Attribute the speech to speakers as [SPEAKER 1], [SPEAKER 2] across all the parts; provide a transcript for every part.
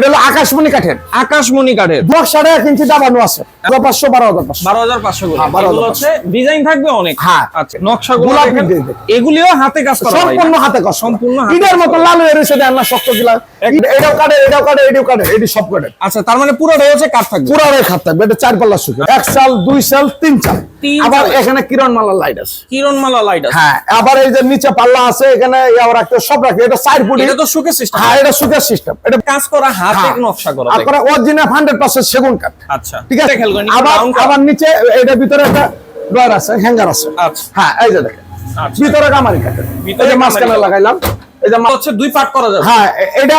[SPEAKER 1] এটা হলো আকাশমণি কাঠের।
[SPEAKER 2] আকাশমণি কাঠের।
[SPEAKER 1] দশ সাড়ে এক ইঞ্চি দাবানো আছে। পাঁচশো বারো হাজার পাঁচশো।
[SPEAKER 2] বারো হাজার পাঁচশো
[SPEAKER 1] হ্যাঁ, 12,500
[SPEAKER 2] এগুলো হচ্ছে ডিজাইন থাকবে অনেক।
[SPEAKER 1] হ্যাঁ।
[SPEAKER 2] আচ্ছা
[SPEAKER 1] দিয়ে দেবে।
[SPEAKER 2] এগুলিও হাতে কাজ করা
[SPEAKER 1] সম্পূর্ণ হাতে কষ্ট
[SPEAKER 2] সম্পূর্ণ হাতে
[SPEAKER 1] মতো লাল হয়ে রয়েছে দেন না শক্ত দিলাম এটাও কাটে এটাও কাটে এটাও কাটে এটি সব কাটে
[SPEAKER 2] আচ্ছা তার মানে পুরোটাই হচ্ছে কাঠ থাকবে।
[SPEAKER 1] পুরো আড়াই খাত থাকবে। এটা চার পাল্লা সুখে এক সাল দুই সাল তিন সাল আবার এখানে কিরণ মালার লাইট আছে।
[SPEAKER 2] কিরণমালা লাইট আছে।
[SPEAKER 1] হ্যাঁ আবার এই যে নিচে পাল্লা আছে এখানে রাখতে সব রাখে এটা চার ফুটি
[SPEAKER 2] এটা তো সুখে সিস্টেম
[SPEAKER 1] হ্যাঁ এটা সুখের সিস্টেম এটা
[SPEAKER 2] কাজ করা হাতে
[SPEAKER 1] হ্যাঁ।
[SPEAKER 2] নকশা করা
[SPEAKER 1] আপনারা অরিজিনাল হান্ড্রেড পার্সেন্ট সেগুন কাঠ।
[SPEAKER 2] আচ্ছা।
[SPEAKER 1] ঠিক আছে?
[SPEAKER 2] খেয়াল করেন
[SPEAKER 1] আবার আবার নিচে এটার ভিতরে একটা ডয়ার আছে হ্যাঙ্গার আছে।
[SPEAKER 2] আচ্ছা।
[SPEAKER 1] হ্যাঁ এই যে দেখেন।
[SPEAKER 2] আচ্ছা।
[SPEAKER 1] ভিতরে কামারি
[SPEAKER 2] ভিতরে।
[SPEAKER 1] লাগাইলাম। এই
[SPEAKER 2] হচ্ছে দুই পার্ট করা যাবে।
[SPEAKER 1] হ্যাঁ এটা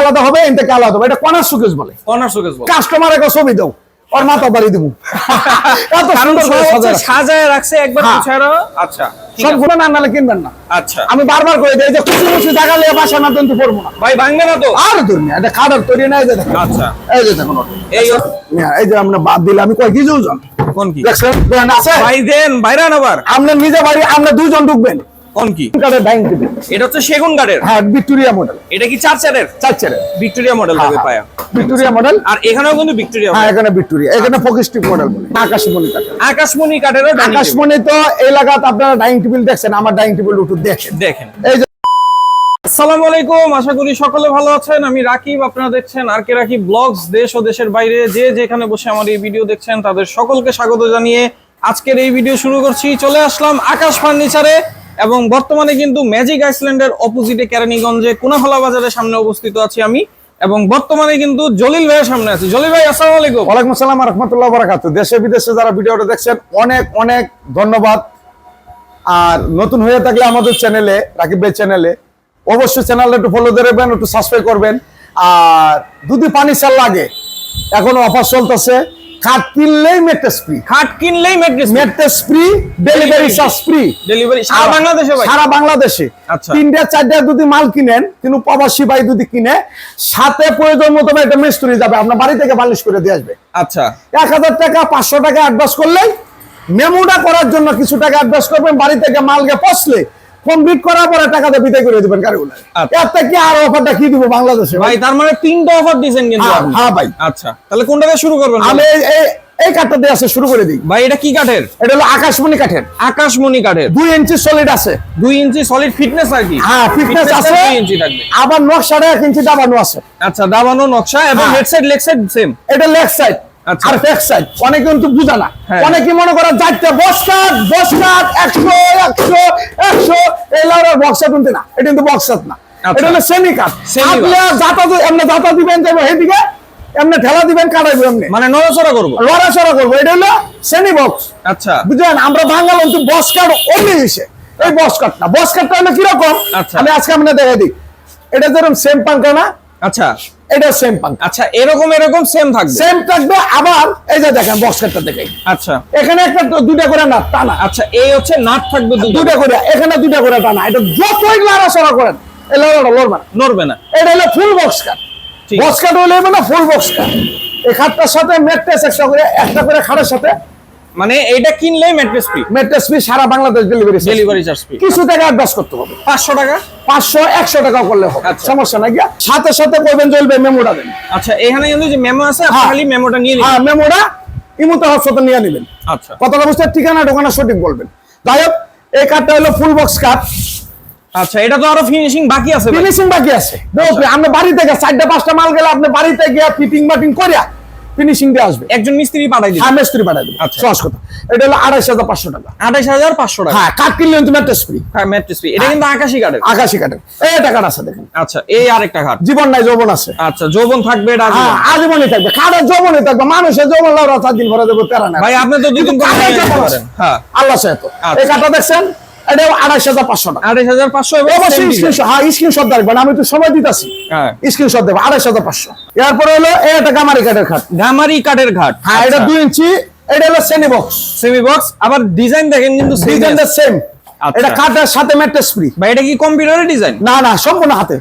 [SPEAKER 1] আলাদা হবে এন থেকে আলাদা হবে। এটা কর্নার বলে।
[SPEAKER 2] কর্নার সুকেস বল।
[SPEAKER 1] কাস্টমার একটা ছবি দাও। ওর মাথা বাড়ি দিব। এত সুন্দর সাজায়
[SPEAKER 2] রাখছে। একবার। আচ্ছা।
[SPEAKER 1] সবগুলো না নালে কিনবেন না।
[SPEAKER 2] আচ্ছা।
[SPEAKER 1] আমি বারবার করে দিই যে কুচি কুচি জায়গা লিয়ে বাসা না কিন্তু পড়ব না।
[SPEAKER 2] ভাই ভাঙবে না তো?
[SPEAKER 1] আর এটা খাবার তৈরি এই যে দেখেন।
[SPEAKER 2] আচ্ছা।
[SPEAKER 1] এই যে দেখুন
[SPEAKER 2] এই
[SPEAKER 1] হ্যাঁ, এই যে আমরা বাদ দিলে আমি কয়
[SPEAKER 2] কোন কি?
[SPEAKER 1] দেখছেন আছে?
[SPEAKER 2] ভাই দেন আবার।
[SPEAKER 1] নিজে বাড়ি আমরা দুজন ঢুকবেন।
[SPEAKER 2] কোন কি?
[SPEAKER 1] ডাইনিং টেবিল
[SPEAKER 2] এটা হচ্ছে সেগুন কাঠের
[SPEAKER 1] হ্যাঁ ভিক্টোরিয়া মডেল
[SPEAKER 2] এটা কি চার চারের।
[SPEAKER 1] চার চেয়ারে
[SPEAKER 2] ভিক্টোরিয়া মডেল হবে পায়া।
[SPEAKER 1] ভিক্টোরিয়া মডেল
[SPEAKER 2] আর এখানেও কিন্তু ভিক্টোরিয়া
[SPEAKER 1] হ্যাঁ এখানে ভিক্টোরিয়া এখানে ফোকিস্টিক মডেল বলে। আকাশমণি কাঠের।
[SPEAKER 2] আকাশমণি কাঠেরও
[SPEAKER 1] আকাশমণি তো এলাকাতে আপনারা ডাইনিং টেবিল দেখছেন আমার ডাইনিং টেবিল একটু দেখেন।
[SPEAKER 2] দেখেন।
[SPEAKER 1] এই যে
[SPEAKER 2] আসসালামু আলাইকুম আশা করি সকলে ভালো আছেন। আমি রাকিব আপনারা দেখছেন আর কে রাকিব ব্লগস দেশ ও দেশের বাইরে। যে যেখানে বসে আমার এই ভিডিও দেখছেন তাদের সকলকে স্বাগত জানিয়ে আজকের এই ভিডিও শুরু করছি। চলে আসলাম আকাশ ফার্নিচারে। এবং বর্তমানে কিন্তু ম্যাজিক আইসল্যান্ডের অপোজিটে কেরানীগঞ্জে কোনাহলা বাজারের সামনে অবস্থিত আছি আমি। এবং বর্তমানে কিন্তু জলিল ভাইয়ের সামনে আছি। জলিল ভাই, আসসালামু আলাইকুম।
[SPEAKER 1] ওয়ালাইকুম আসসালাম রহমতুল্লাহ বারাকাতু দেশে বিদেশে যারা ভিডিওটা দেখছেন, অনেক অনেক ধন্যবাদ। আর নতুন হয়ে থাকলে আমাদের চ্যানেলে, রাকিব ভাই চ্যানেলে, অবশ্যই চ্যানেলটা একটু ফলো দেবেন একটু সাবস্ক্রাইব করবেন। আর যদি পানি চাল লাগে, এখনও অফার চলতেছে। খাট কিনলেই মেট্রেস ফ্রি
[SPEAKER 2] খাট কিনলেই mattress
[SPEAKER 1] mattress free delivery charge free
[SPEAKER 2] delivery সারা বাংলাদেশে ভাই।
[SPEAKER 1] সারা বাংলাদেশে।
[SPEAKER 2] আচ্ছা।
[SPEAKER 1] তিনটা চারটা যদি মাল কিনেন কিন্তু প্রবাসী ভাই যদি কিনে সাথে প্রয়োজন মতো একটা মিস্ত্রি যাবে আপনার বাড়ি থেকে বালিশ করে দিয়ে আসবে।
[SPEAKER 2] আচ্ছা।
[SPEAKER 1] এক হাজার টাকা পাঁচশো টাকা অ্যাডভান্স করলেই মেমোটা করার জন্য কিছু টাকা অ্যাডভান্স করবেন বাড়ি থেকে মাল গিয়ে পচলে কমপ্লিট করার পরে টাকাতে বিদায় করে দিবেন কারিগুলো
[SPEAKER 2] আচ্ছা।
[SPEAKER 1] আর অফারটা কি দিব বাংলাদেশে?
[SPEAKER 2] ভাই তার মানে তিনটা অফার দিয়েছেন কিন্তু
[SPEAKER 1] হ্যাঁ, হ্যাঁ ভাই।
[SPEAKER 2] আচ্ছা তাহলে কোনটা দিয়ে শুরু করবেন?
[SPEAKER 1] আমি এই- এই কাঠটা দিয়ে আসে শুরু করে দিই।
[SPEAKER 2] ভাই এটা কি কাঠের?
[SPEAKER 1] এটা হলো আকাশমণি কাঠের।
[SPEAKER 2] আকাশমণি কাঠের।
[SPEAKER 1] দুই ইঞ্চি সলিড আছে।
[SPEAKER 2] দুই ইঞ্চি সলিড ফিটনেস আর কি?
[SPEAKER 1] হ্যাঁ ফিটনেস আছে।
[SPEAKER 2] দুই ইঞ্চি থাকবে।
[SPEAKER 1] আবার নকশাটা এক ইঞ্চি দাবানো আছে।
[SPEAKER 2] আচ্ছা দাবানো নকশা এবং। Head side leg side same
[SPEAKER 1] এটা লেগ সাইড। আর ব্যাক সাইড অনেকে কিন্তু বুঝা না।
[SPEAKER 2] হ্যাঁ।
[SPEAKER 1] অনেকে মনে একশো একশো একশো এই লাউরের বক্সা কিন্তু না। এটা কিন্তু বক্সাত না।
[SPEAKER 2] আচ্ছা।
[SPEAKER 1] এটা হলো সেমি আপনি যাতা এমনি যাতা দিবেন যাব এইদিকে এমনি ঠেলা দিবেন কাটাইবো এমনি।
[SPEAKER 2] মানে নড়াচড়া করব?
[SPEAKER 1] লড়াচড়া করব। এটা হলো সেমি বক্স
[SPEAKER 2] আচ্ছা।
[SPEAKER 1] বুঝলেন? আমরা বাঙাল কিন্তু বস কাট অমনি এই বস কাটটা হলো কীরকম?
[SPEAKER 2] আচ্ছা।
[SPEAKER 1] আমি আজকে আপনার দেখাই দিই। এটা যেরকম সেম পাঙ্কা না
[SPEAKER 2] আচ্ছা।
[SPEAKER 1] এটা সেম পাঙ্কা
[SPEAKER 2] আচ্ছা এরকম এরকম সেম থাকবে।
[SPEAKER 1] সেম থাকবে আবার এই যে দেখেন বক্স কাটটা দেখে
[SPEAKER 2] আচ্ছা।
[SPEAKER 1] এখানে একটা তো দুইটা করে না। টানা
[SPEAKER 2] আচ্ছা এই হচ্ছে নাট থাকবে দুটো
[SPEAKER 1] করে এখানে দুইটা করে টানা এটা যতই লড়াচড়া করেন এই লড়াটা লড়বে না।
[SPEAKER 2] নড়বে না।
[SPEAKER 1] এটা হলো ফুল বক্স কাট
[SPEAKER 2] ঠিক
[SPEAKER 1] বক্স কাট হলে না ফুল বক্স কাট এই খাটটার সাথে ম্যাট্রেস একটা করে একটা করে খাটের সাথে
[SPEAKER 2] মানে এইটা কিনলেই ম্যাট্রেস ফ্রি
[SPEAKER 1] ম্যাট্রেস ফি সারা Bangladesh delivery
[SPEAKER 2] delivery charge free
[SPEAKER 1] কিছু টাকা অ্যাডভান্স করতে হবে।
[SPEAKER 2] পাঁচশো টাকা?
[SPEAKER 1] পাঁচশো একশো টাকা করলে হবে।
[SPEAKER 2] আচ্ছা।
[SPEAKER 1] সমস্যা নাই সাথে সাথে চলবে মেমোটা দেন।
[SPEAKER 2] আচ্ছা এখানে কিন্তু যে মেমো আছে আপনি
[SPEAKER 1] হ্যাঁ।
[SPEAKER 2] খালি মেমোটা নিয়ে নিন
[SPEAKER 1] হ্যাঁ মেমোটা ইমুতে নিয়ে নেবেন।
[SPEAKER 2] আচ্ছা।
[SPEAKER 1] কথাটা বুঝতে ঠিকানা ঢোকানা সঠিক বলবেন। যাই এই কাঠটা হলো ফুল বক্স কাঠ
[SPEAKER 2] আচ্ছা এটা তো আরও ফিনিশিং বাকি আছে
[SPEAKER 1] ফিনিশিং বাকি আছে। দেখবে আপনি বাড়ি থেকে চারটা পাঁচটা মাল গেলে আপনি বাড়িতে গিয়ে ফিটিং বাটিং করিয়া ফিনিশিং দিয়ে আসবে।
[SPEAKER 2] একজন মিস্ত্রি পাঠাই দিন
[SPEAKER 1] হ্যাঁ মিস্ত্রি পাঠাই দেবে।
[SPEAKER 2] আচ্ছা।
[SPEAKER 1] সহজ কথা। এটা হলো আড়াইশ হাজার পাঁচশো টাকা।
[SPEAKER 2] আঠাইশ হাজার পাঁচশো টাকা?
[SPEAKER 1] হ্যাঁ কাঠ কিনলে একটা স্প্রি
[SPEAKER 2] হ্যাঁ ম্যাট্রেস ফ্রি এটা কিন্তু আকাশি কাঠের
[SPEAKER 1] আকাশি কাঠের এই টাকা আছে দেখেন।
[SPEAKER 2] আচ্ছা এই আরেকটা ঘাট
[SPEAKER 1] জীবন নাই যৌবন আছে।
[SPEAKER 2] আচ্ছা যৌবন থাকবে এটা
[SPEAKER 1] হ্যাঁ আজীবনই থাকবে। কাঠের যৌবনই থাকবে। মানুষের যৌবন লাউরা চার দিন ভরে দেবো না
[SPEAKER 2] ভাই আপনি তো দুই দিন। হ্যাঁ।
[SPEAKER 1] আল্লাহ সাহেব
[SPEAKER 2] আচ্ছা।
[SPEAKER 1] এই কাঠটা দেখছেন? এটাও আড়াইশ হাজার পাঁচশো টাকা।
[SPEAKER 2] আঠাইশ হাজার পাঁচশো এবং
[SPEAKER 1] অবশ্যই
[SPEAKER 2] same design।
[SPEAKER 1] স্ক্রিনশট হ্যাঁ স্ক্রিনশট দেখবেন আমি তো সময় দিতেছি। স্ক্রিনশট দেবো আড়াইশ হাজার পাঁচশো। এরপরে হলো গামারি কাঠের ঘাট
[SPEAKER 2] গামারি কাঠের ঘাট
[SPEAKER 1] হ্যাঁ এটা দুই ইঞ্চি এটা হলো সেমি বক্স
[SPEAKER 2] সেমি বক্স আবার ডিজাইন দেখেন কিন্তু
[SPEAKER 1] ডিজাইনটা সেম
[SPEAKER 2] আচ্ছা।
[SPEAKER 1] এটা কাঠের সাথে ম্যাট্রেস ফ্রি
[SPEAKER 2] ভাই এটা কি কম্পিউটারের ডিজাইন?
[SPEAKER 1] না না সম্পূর্ণ হাতে?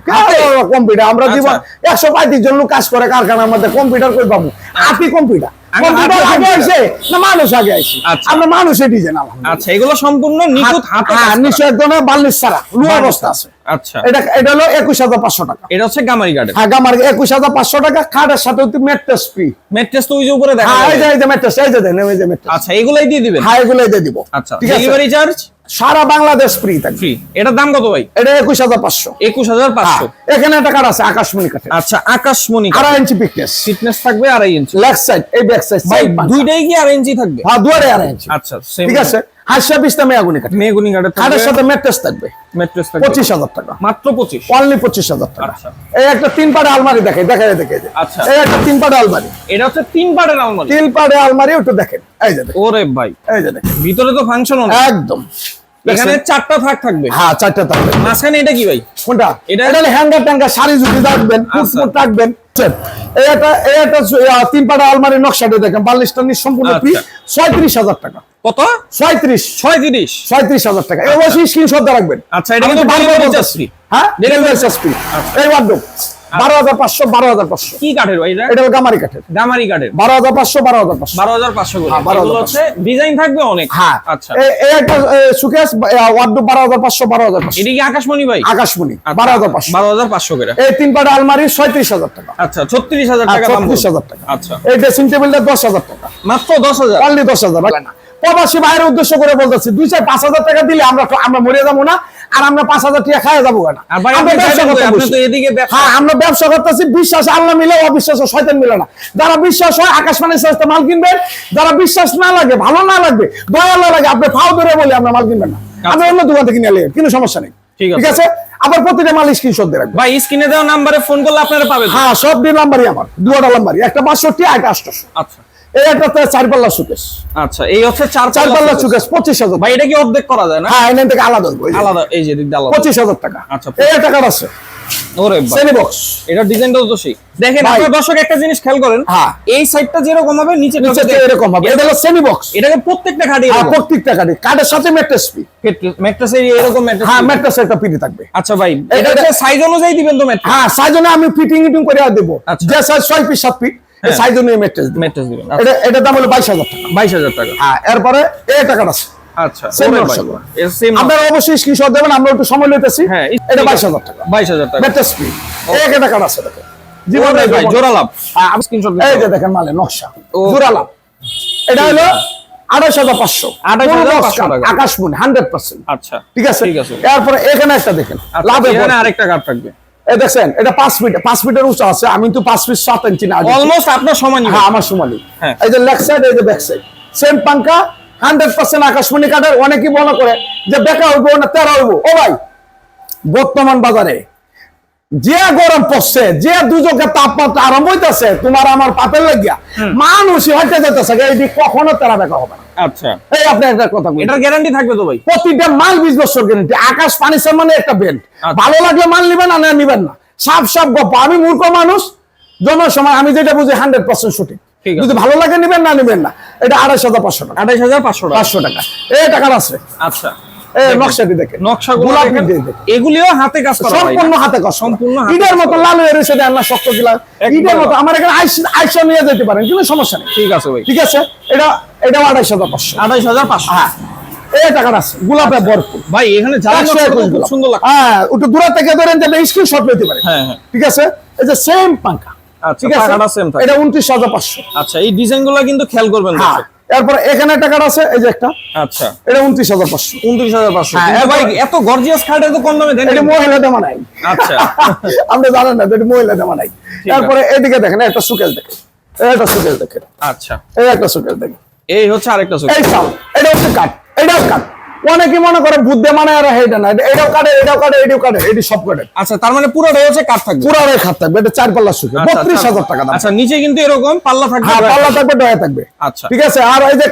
[SPEAKER 1] কম্পিউটার আমরা
[SPEAKER 2] আচ্ছা।
[SPEAKER 1] জীবন একশো পঁয়ত্রিশ জন লোক কাজ করে কারখানার মধ্যে কম্পিউটার করে পাবো? আপনি কম্পিউটার। কম্পিউটার আগে আইছে না মানুষ আগে আইছে?
[SPEAKER 2] আচ্ছা।
[SPEAKER 1] আমরা মানুষের ডিজাইন
[SPEAKER 2] আচ্ছা এগুলো সম্পূর্ণ নিখুঁত হাতে
[SPEAKER 1] হ্যাঁ নিশ্চয় একদম বাল্লিশ ছাড়া লুয়া অবস্থা আছে।
[SPEAKER 2] আচ্ছা।
[SPEAKER 1] এটা এটা হলো একুশ হাজার পাঁচশো টাকা।
[SPEAKER 2] এটা হচ্ছে গামারি গার্ডেন
[SPEAKER 1] হ্যাঁ একুশ হাজার পাঁচশো টাকা খাটের সাথে মেট্রেস ফ্রি
[SPEAKER 2] মেট্রেস তো ওই যে উপরে দেখা
[SPEAKER 1] হ্যাঁ এই যে এই যে মেট্রেস এই যে দেন এই যে মেট্রেস
[SPEAKER 2] আচ্ছা এগুলাই দিয়ে দিবেন?
[SPEAKER 1] হ্যাঁ এগুলোই দিয়ে দিব।
[SPEAKER 2] আচ্ছা ডেলিভারি চার্জ
[SPEAKER 1] সারা বাংলাদেশ ফ্রি থাকবে।
[SPEAKER 2] ফ্রি এটার দাম কত ভাই?
[SPEAKER 1] এটা একুশ হাজার পাঁচশো।
[SPEAKER 2] একুশ হাজার পাঁচশো।
[SPEAKER 1] এখানে একটা কার্ড আছে আকাশমণি কাঠে
[SPEAKER 2] আচ্ছা আকাশমণি
[SPEAKER 1] আড়াই ইঞ্চি পিকনেস
[SPEAKER 2] ফিটনেস থাকবে আড়াই ইঞ্চি।
[SPEAKER 1] লেফট সাইড এই ব্যাক সাইড
[SPEAKER 2] ভাই দুইটাই কি আড়াই ইঞ্চি থাকবে?
[SPEAKER 1] হ্যাঁ দুয়ারে আড়াই ইঞ্চি।
[SPEAKER 2] আচ্ছা
[SPEAKER 1] ঠিক আছে? হাসিয়া পিস্তা মেয়াগুনি কাঠে
[SPEAKER 2] মেগুনি গার্ডের
[SPEAKER 1] খাটের সাথে মেট্রেস থাকবে।
[SPEAKER 2] মেট্রেস থাকবে।
[SPEAKER 1] পঁচিশ হাজার টাকা।
[SPEAKER 2] মাত্র পঁচিশ?
[SPEAKER 1] অনলি পঁচিশ হাজার টাকা।
[SPEAKER 2] আচ্ছা।
[SPEAKER 1] এই একটা তিন পাড়ে আলমারি দেখে দেখে দেখে
[SPEAKER 2] আচ্ছা।
[SPEAKER 1] এই একটা তিন পাড়ে আলমারি।
[SPEAKER 2] এটা হচ্ছে তিন পাটের আলমারি।
[SPEAKER 1] তিন পাড়ে আলমারি একটু দেখেন। এই যে
[SPEAKER 2] ওরে ভাই।
[SPEAKER 1] এই যে দেখেন।
[SPEAKER 2] ভিতরে তো ফাংশন
[SPEAKER 1] একদম।
[SPEAKER 2] এখানে চারটা থাক থাকবে।
[SPEAKER 1] হ্যাঁ চারটা থাকবে
[SPEAKER 2] মাঝখানে এটা কি ভাই?
[SPEAKER 1] কোনটা?
[SPEAKER 2] এটা-
[SPEAKER 1] এটা এটা হ্যাঙ্গার ট্যাঙ্গার শাড়ি জুটি রাখবেন
[SPEAKER 2] আচ্ছা।
[SPEAKER 1] রাখবেন এই একটা সু- আহ, তিন পাড়া আলমারি নকশাটা দেখেন বাল্লিশটা নিয়ে সম্পূর্ণ ফ্রি
[SPEAKER 2] আচ্ছা।
[SPEAKER 1] ছয়ত্রিশ হাজার টাকা।
[SPEAKER 2] কত?
[SPEAKER 1] ছয়ত্রিশ।
[SPEAKER 2] ছয়ত্রিশ।
[SPEAKER 1] ছয়ত্রিশ হাজার টাকা। অবশ্যই স্ক্রিনশট রাখবেন।
[SPEAKER 2] আচ্ছা, এটা কিন্তু free।
[SPEAKER 1] হ্যাঁ? ডেলিভারি চার্জ ফ্রি এই ওয়ার্ডরোব বারো হাজার পাঁচশো বারো হাজার পাঁচশো
[SPEAKER 2] কি কাঠের ভাই এটা
[SPEAKER 1] এটা গামারি কাঠের
[SPEAKER 2] গামারি কাঠের
[SPEAKER 1] বারো হাজার পাঁচশো বারো হাজার পাঁচশো
[SPEAKER 2] বারো হাজার পাঁচশো করে
[SPEAKER 1] হ্যাঁ, 12,500
[SPEAKER 2] এগুলো হচ্ছে ডিজাইন থাকবে অনেক
[SPEAKER 1] হ্যাঁ
[SPEAKER 2] আচ্ছা
[SPEAKER 1] এই- এই একটা সুকেশ ওয়ার্ডরোব বারো হাজার পাঁচশো বারো হাজার পাঁচশো
[SPEAKER 2] এটা কি আকাশমণি ভাই
[SPEAKER 1] আকাশমণি বারো হাজার পাঁচশো
[SPEAKER 2] বারো হাজার পাঁচশো করে
[SPEAKER 1] এই তিন পাড়া আলমারি ছয়ত্রিশ হাজার টাকা
[SPEAKER 2] আচ্ছা ছত্রিশ হাজার টাকা
[SPEAKER 1] ছত্রিশ হাজার টাকা
[SPEAKER 2] আচ্ছা
[SPEAKER 1] এই ড্রেসিং টেবিলটা দশ হাজার টাকা
[SPEAKER 2] মাত্র দশ হাজার
[SPEAKER 1] অনলি দশ হাজার না প্রবাসী বাইরের উদ্দেশ্য করে বলতেছি দুই চার পাঁচ হাজার টাকা দিলে আমরা আমরা মরে যাব না আর আমরা পাঁচ হাজার টাকা খাওয়া যাব না হ্যাঁ আমরা ব্যবসা করতেছি বিশ্বাস আল্লাহ মিলে অবিশ্বাস শয়তান মিলে না। যারা বিশ্বাস হয় আকাশবাণী সাথে মাল কিনবেন। যারা বিশ্বাস না লাগে ভালো না লাগবে দয়া না লাগে আপনি ফাও ধরে বলে আমরা মাল কিনবেন না। আপনি অন্য দোকান থেকে নিয়ে নেবেন, কোনো সমস্যা নেই।
[SPEAKER 2] ঠিক আছে।
[SPEAKER 1] আবার প্রতিটা মাল স্ক্রিনশট দিয়ে রাখবেন
[SPEAKER 2] ভাই স্ক্রিনে দেওয়া নাম্বারে ফোন করলে আপনারা পাবেন।
[SPEAKER 1] হ্যাঁ সব দিন নাম্বারই আমার দুটা নাম্বারই। একটা বাষট্টি একটা আটশো।
[SPEAKER 2] আচ্ছা।
[SPEAKER 1] এই একটা চার পাল্লা সুকেশ।
[SPEAKER 2] আচ্ছা এই হচ্ছে চার
[SPEAKER 1] চার পাল্লা সুকেশ পঁচিশ হাজার।
[SPEAKER 2] ভাই এটা কি অর্ধেক করা যায় না?
[SPEAKER 1] হ্যাঁ এখান থেকে আলাদা দেবো এই যে।
[SPEAKER 2] আলাদা এই যে আলাদা।
[SPEAKER 1] পঁচিশ হাজার টাকা।
[SPEAKER 2] আচ্ছা,
[SPEAKER 1] এই একটা আছে।
[SPEAKER 2] দেখেন দর্শক একটা জিনিস খেয়াল করেন
[SPEAKER 1] হ্যাঁ।
[SPEAKER 2] এই সাইডটা যেরকম হবে নিচে
[SPEAKER 1] এরকম হবে। এটা হলো সেমি বক্স
[SPEAKER 2] এটাকে প্রত্যেকটা খাটে
[SPEAKER 1] প্রত্যেকটা সাথে ম্যাট্রেস
[SPEAKER 2] এরকম ম্যাট্রেস
[SPEAKER 1] হ্যাঁ একটা থাকবে।
[SPEAKER 2] আচ্ছা ভাই
[SPEAKER 1] এটা-
[SPEAKER 2] সাইজ অনুযায়ী দিবেন তো ম্যাট্রেস
[SPEAKER 1] হ্যাঁ সাইজনে আমি ফিটিং করে দেবো।
[SPEAKER 2] আচ্ছা।
[SPEAKER 1] যে সাইজ ছয় পিস সাত পিস
[SPEAKER 2] হ্যাঁ।
[SPEAKER 1] সাইজ অনুযায়ী ম্যাট্রেস
[SPEAKER 2] দিবেন।
[SPEAKER 1] এটা এটার দাম হলো বাইশ হাজার টাকা।
[SPEAKER 2] বাইশ হাজার টাকা।
[SPEAKER 1] হ্যাঁ এরপরে এই কার্ড আছে।
[SPEAKER 2] আচ্ছা
[SPEAKER 1] আপনারা অবশ্যই স্ক্রিনশট দেবেন আমরা একটু সময় নিতেছি
[SPEAKER 2] হ্যাঁ
[SPEAKER 1] এটা হাজার টাকা।
[SPEAKER 2] বাইশ হাজার টাকা।
[SPEAKER 1] ম্যাট্রেস ফি এই একটা আছে দেখেন। জীবনে
[SPEAKER 2] ভাই জোড়া লাভ।
[SPEAKER 1] হ্যাঁ,
[SPEAKER 2] আমি স্ক্রিনশট
[SPEAKER 1] এই যে দেখেন মালে নকশা।
[SPEAKER 2] ও।
[SPEAKER 1] জোড়ালাম এটা হলো আঠাশ হাজার পাঁচশো।
[SPEAKER 2] 28,500 টাকা।
[SPEAKER 1] আকাশমণি হান্ড্রেড পার্সেন্ট
[SPEAKER 2] আচ্ছা
[SPEAKER 1] ঠিক আছে?
[SPEAKER 2] ঠিক আছে।
[SPEAKER 1] এরপরে এখানে একটা দেখেন।
[SPEAKER 2] আচ্ছা, আরেকটা কার্ড থাকবে।
[SPEAKER 1] দেখছেন এটা পাঁচ ফিট পাঁচ ফিটের উঁচু আছে আমি তো পাঁচ ফিট সাত ইঞ্চি না
[SPEAKER 2] অলমোস্ট আপনার সমান
[SPEAKER 1] হ্যাঁ আমার সমানই
[SPEAKER 2] হ্যাঁ।
[SPEAKER 1] এই যে লেগ সাইড এই যে ব্যাক সাইড সেম পাঙ্কা হান্ড্রেড পার্সেন্ট আকাশমণি কাঠের অনেকেই মনে করে যে বেকা হইব না তেরা হইব। ও ভাই বর্তমান বাজারে যে গরম পড়ছে যে দুজকের তাপমাত্রা আরম্ভ হইতেছে তোমার আমার পাপের লাগিয়া। মানুষই হইতে যেতেছে এটি কখনো তেরা বেকা হবে না।
[SPEAKER 2] আচ্ছা।
[SPEAKER 1] এই আপনি একটা কথা
[SPEAKER 2] এটার গ্যারান্টি থাকবে তো ভাই।
[SPEAKER 1] প্রতিটা মাল বিশ বছর গ্যারেন্টি আকাশ পানি মানে একটা বেল্ট
[SPEAKER 2] আচ্ছা।
[SPEAKER 1] ভালো লাগলে মাল নিবেন আর নিবেন না। সাপ সাপ গপ্প। আমি মূর্খ মানুষ জমার সময় আমি যেটা বুঝি হান্ড্রেড পার্সেন্ট সঠিক। যদি ভালো লাগে নিবেন না নিবেন না। এটা আড়াইশ হাজার পাঁচশো টাকা।
[SPEAKER 2] আঠাইশ হাজার পাঁচশো টাকা।
[SPEAKER 1] পাঁচশো টাকা। এই টাকা আছে।
[SPEAKER 2] আচ্ছা।
[SPEAKER 1] এই
[SPEAKER 2] দেখেন। নকশাগুলো
[SPEAKER 1] গোলাপি
[SPEAKER 2] দেখেন।
[SPEAKER 1] দিয়ে দেখেন।
[SPEAKER 2] এগুলিও হাতে কাজ করা
[SPEAKER 1] সম্পূর্ণ হাতে কষ্ট
[SPEAKER 2] সম্পূর্ণ হাতে
[SPEAKER 1] মতো লাল হয়ে রয়েছে দেন না শক্ত দিলাম
[SPEAKER 2] একদম।
[SPEAKER 1] মতো আমার এখানে আইসা নিয়ে যেতে পারেন কোনো সমস্যা নেই।
[SPEAKER 2] ঠিক আছে ভাই।
[SPEAKER 1] ঠিক আছে? এটা হাজার পাঁচশো।
[SPEAKER 2] আঠাইশ হাজার পাঁচশো।
[SPEAKER 1] হ্যাঁ। এই টাকাটা গোলাপে ভরপুর।
[SPEAKER 2] ভাই এখানে জালি
[SPEAKER 1] একশো
[SPEAKER 2] নকশাগুলো
[SPEAKER 1] একুশ
[SPEAKER 2] খুব
[SPEAKER 1] গোলাপ।
[SPEAKER 2] সুন্দর লাগে
[SPEAKER 1] হ্যাঁ একটু দূরে থেকে ধরেন স্ক্রিনশট নিতে
[SPEAKER 2] হ্যাঁ হ্যাঁ।
[SPEAKER 1] ঠিক আছে? এই যে সেম পাঙ্কা
[SPEAKER 2] আচ্ছা সেম থাকে।
[SPEAKER 1] এটা উনত্রিশ হাজার পাঁচশো।
[SPEAKER 2] আচ্ছা এই ডিজাইনগুলো কিন্তু খেয়াল করবেন
[SPEAKER 1] হ্যাঁ। এরপরে এখানে টাকাটা আছে এই যে একটা।
[SPEAKER 2] আচ্ছা।
[SPEAKER 1] এটা উনত্রিশ হাজার পাঁচশো।
[SPEAKER 2] উনত্রিশ হাজার পাঁচশো।
[SPEAKER 1] হ্যাঁ,
[SPEAKER 2] ভাই এত গর্জিয়াস কার্ড এত কম দামে দেন
[SPEAKER 1] এটা মহিলা দেওয়া নাই
[SPEAKER 2] আচ্ছা।
[SPEAKER 1] আপনি জানেন না এটা মহিলা দেওয়া নাই তারপরে এদিকে দেখেন একটা সুকেল দেখেন। একটা সুকেল দেখেন।
[SPEAKER 2] আচ্ছা।
[SPEAKER 1] এই একটা সুকেল দেখেন।
[SPEAKER 2] এই হচ্ছে আরেকটা সুকেল।
[SPEAKER 1] এই সাউন্ড। এটা হচ্ছে কাঠ। এটাও কাঠ। অনেকে মনে করে বুদ্ধে মানে আর এইটা না? এটাও কাঠের এটাও কাঠের এটাও কাঠের এটি সব কাঠের
[SPEAKER 2] আচ্ছা তার মানে পুরোটাই হচ্ছে কাঠ থাকবে?
[SPEAKER 1] পুরো আড়াই খাত থাকবে এটা চার পাল্লা সুকে
[SPEAKER 2] আচ্ছা,
[SPEAKER 1] বত্রিশ
[SPEAKER 2] আচ্ছা।
[SPEAKER 1] হাজার টাকা দাম।
[SPEAKER 2] আচ্ছা নিচে কিন্তু এরকম পাল্লা থাকবে
[SPEAKER 1] হ্যাঁ পাল্লা থাকবে ডয়া থাকবে।
[SPEAKER 2] আচ্ছা।
[SPEAKER 1] ঠিক আছে আর এই যে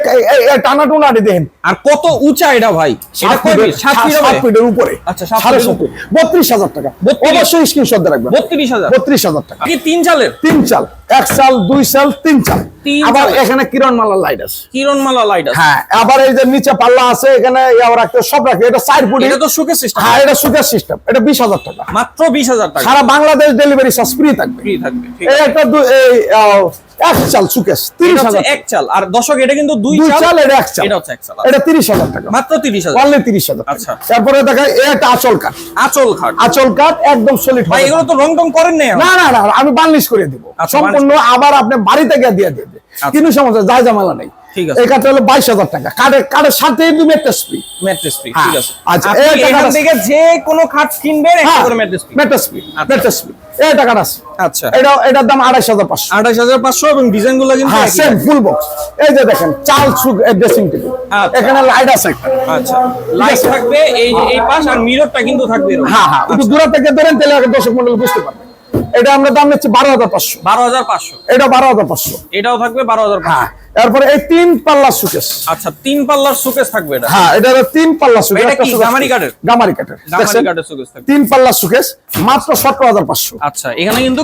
[SPEAKER 1] টানা টুনাটি দেখেন।
[SPEAKER 2] আর কত উঁচা এটা ভাই? সাত ফিট?
[SPEAKER 1] সাত ফিটের উপরে।
[SPEAKER 2] আচ্ছা, সাত
[SPEAKER 1] সাড়ে সাত ফিট। বত্রিশ হাজার টাকা। অবশ্যই স্ক্রিনশট দিয়ে রাখবেন।
[SPEAKER 2] বত্রিশ হাজার।
[SPEAKER 1] বত্রিশ হাজার টাকা।
[SPEAKER 2] কি তিন চালের?
[SPEAKER 1] তিন চাল। এক সাল দুই সাল তিন
[SPEAKER 2] সাল
[SPEAKER 1] আবার এখানে কিরণ মালা লাইট আছে।
[SPEAKER 2] কিরণমালা লাইট আছে।
[SPEAKER 1] হ্যাঁ আবার এই যে নিচে পাল্লা আছে এখানে ইয়াও রাখতে সব রাখতে এটা সাইড ফুট।
[SPEAKER 2] এটা তো সুখের সিস্টেম
[SPEAKER 1] হ্যাঁ এটা সুখের সিস্টেম এটা বিশ হাজার টাকা।
[SPEAKER 2] মাত্র বিশ হাজার টাকা।
[SPEAKER 1] সারা বাংলাদেশ ডেলিভারি চার্জ ফ্রি থাকবে।
[SPEAKER 2] ফ্রি থাকবে
[SPEAKER 1] এই একটা এই এক চাল সুকেশ তিরিশ হাজার
[SPEAKER 2] এক চাল। আর দর্শক এটা কিন্তু দুই
[SPEAKER 1] দুই
[SPEAKER 2] চাল?
[SPEAKER 1] চাল এটা এক চাল।
[SPEAKER 2] এটা এক চাল
[SPEAKER 1] এটা তিরিশ হাজার টাকা।
[SPEAKER 2] মাত্র তিরিশ হাজার।
[SPEAKER 1] অনলি তিরিশ হাজার
[SPEAKER 2] আচ্ছা।
[SPEAKER 1] তারপরে আচল কাঠ।
[SPEAKER 2] আচল
[SPEAKER 1] আচল কাঠ একদম সলিড
[SPEAKER 2] ভাই এগুলো তো রং টং করেন
[SPEAKER 1] না না না আমি বার্নিশ করে দিব।
[SPEAKER 2] আচ্ছা,
[SPEAKER 1] সম্পূর্ণ আবার আপনি বাড়িতে গিয়ে দিয়ে দেবে কিন্তু সমস্যা যা জামালা নেই।
[SPEAKER 2] ঠিক আছে।
[SPEAKER 1] হলো টাকা। সাথে
[SPEAKER 2] ম্যাট্রেস ফ্রি
[SPEAKER 1] হ্যাঁ,
[SPEAKER 2] ঠিক আছে।
[SPEAKER 1] আচ্ছা, এই
[SPEAKER 2] থেকে যে কোনো খাট কিনবেন একটা
[SPEAKER 1] হ্যাঁ
[SPEAKER 2] করে ম্যাট্রেস ফ্রি
[SPEAKER 1] মেটা স্প্রি
[SPEAKER 2] আচ্ছা।
[SPEAKER 1] মেটা এই টাকাটা আছে।
[SPEAKER 2] আচ্ছা।
[SPEAKER 1] এটা এটার দাম
[SPEAKER 2] এবং কিন্তু
[SPEAKER 1] হ্যাঁ সেম ফুল বক্স এই যে দেখেন চাল সুগ ড্রেসিং টেবিল। এখানে লাইট আছে একটা।
[SPEAKER 2] আচ্ছা। লাইট থাকবে এই যে এই পাশ আর মিররটা কিন্তু থাকবে
[SPEAKER 1] হ্যাঁ হ্যাঁ। একটু দূরে থেকে ধরেন তাহলে দর্শক মন্ডল বুঝতে পারবে। এটা আমরা দাম নিচ্ছি বারো হাজার পাঁচশো।
[SPEAKER 2] বারো হাজার পাঁচশো।
[SPEAKER 1] এটা বারো হাজার পাঁচশো।
[SPEAKER 2] এটাও থাকবে বারো হাজার
[SPEAKER 1] হ্যাঁ এরপরে এই তিন পাল্লা সুকেশ
[SPEAKER 2] আচ্ছা তিন পাল্লার শোকেস থাকবে এটা?
[SPEAKER 1] হ্যাঁ এটা তিন পাল্লা সুকেশ
[SPEAKER 2] এটা কি? গামারি কাঠের?
[SPEAKER 1] গামারি কাঠের
[SPEAKER 2] গামারি? কাঠের শোকেস থাকবে।
[SPEAKER 1] তিন পাল্লা সুকেশ মাত্র সতেরো হাজার পাঁচশো।
[SPEAKER 2] আচ্ছা এখানে কিন্তু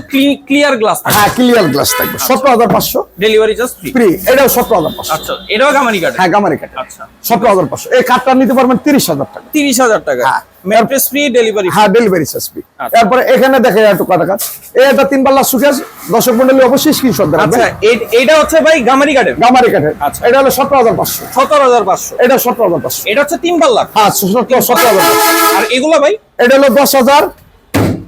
[SPEAKER 2] ক্লিয়ার গ্লাস থাকবে।
[SPEAKER 1] হ্যাঁ ক্লিয়ার গ্লাস থাকবে। সতেরো হাজার পাঁচশো।
[SPEAKER 2] ডেলিভারি চার্জ ফ্রি
[SPEAKER 1] ফ্রি এটাও সতেরো হাজার পাঁচশো।
[SPEAKER 2] আচ্ছা এটাও গামারি কাঠের
[SPEAKER 1] হ্যাঁ গামারি কাঠের
[SPEAKER 2] আচ্ছা।
[SPEAKER 1] সতেরো হাজার পাঁচশো। এই কাঠটা নিতে পারবেন তিরিশ হাজার টাকা।
[SPEAKER 2] তিরিশ হাজার টাকা।
[SPEAKER 1] হ্যাঁ।
[SPEAKER 2] ফ্রি ডেলিভারি
[SPEAKER 1] হ্যাঁ ডেলিভারি চার্জ ফ্রি। তারপরে এখানে দেখে একটু কাটা কাজ। এই তিন পাল্লা সুকেশ দর্শক মন্ডলী অবশ্যই স্ক্রিনশট দেবেন।
[SPEAKER 2] আচ্ছা এই- হচ্ছে ভাই গামারি কাঠের
[SPEAKER 1] গামারি কাঠের
[SPEAKER 2] আচ্ছা।
[SPEAKER 1] এটা হলো এটা
[SPEAKER 2] এটা হচ্ছে তিন পাল্লা?
[SPEAKER 1] হ্যাঁ হাজার পাঁচশো।
[SPEAKER 2] আর এগুলো ভাই?
[SPEAKER 1] এটা হলো দশ হাজার।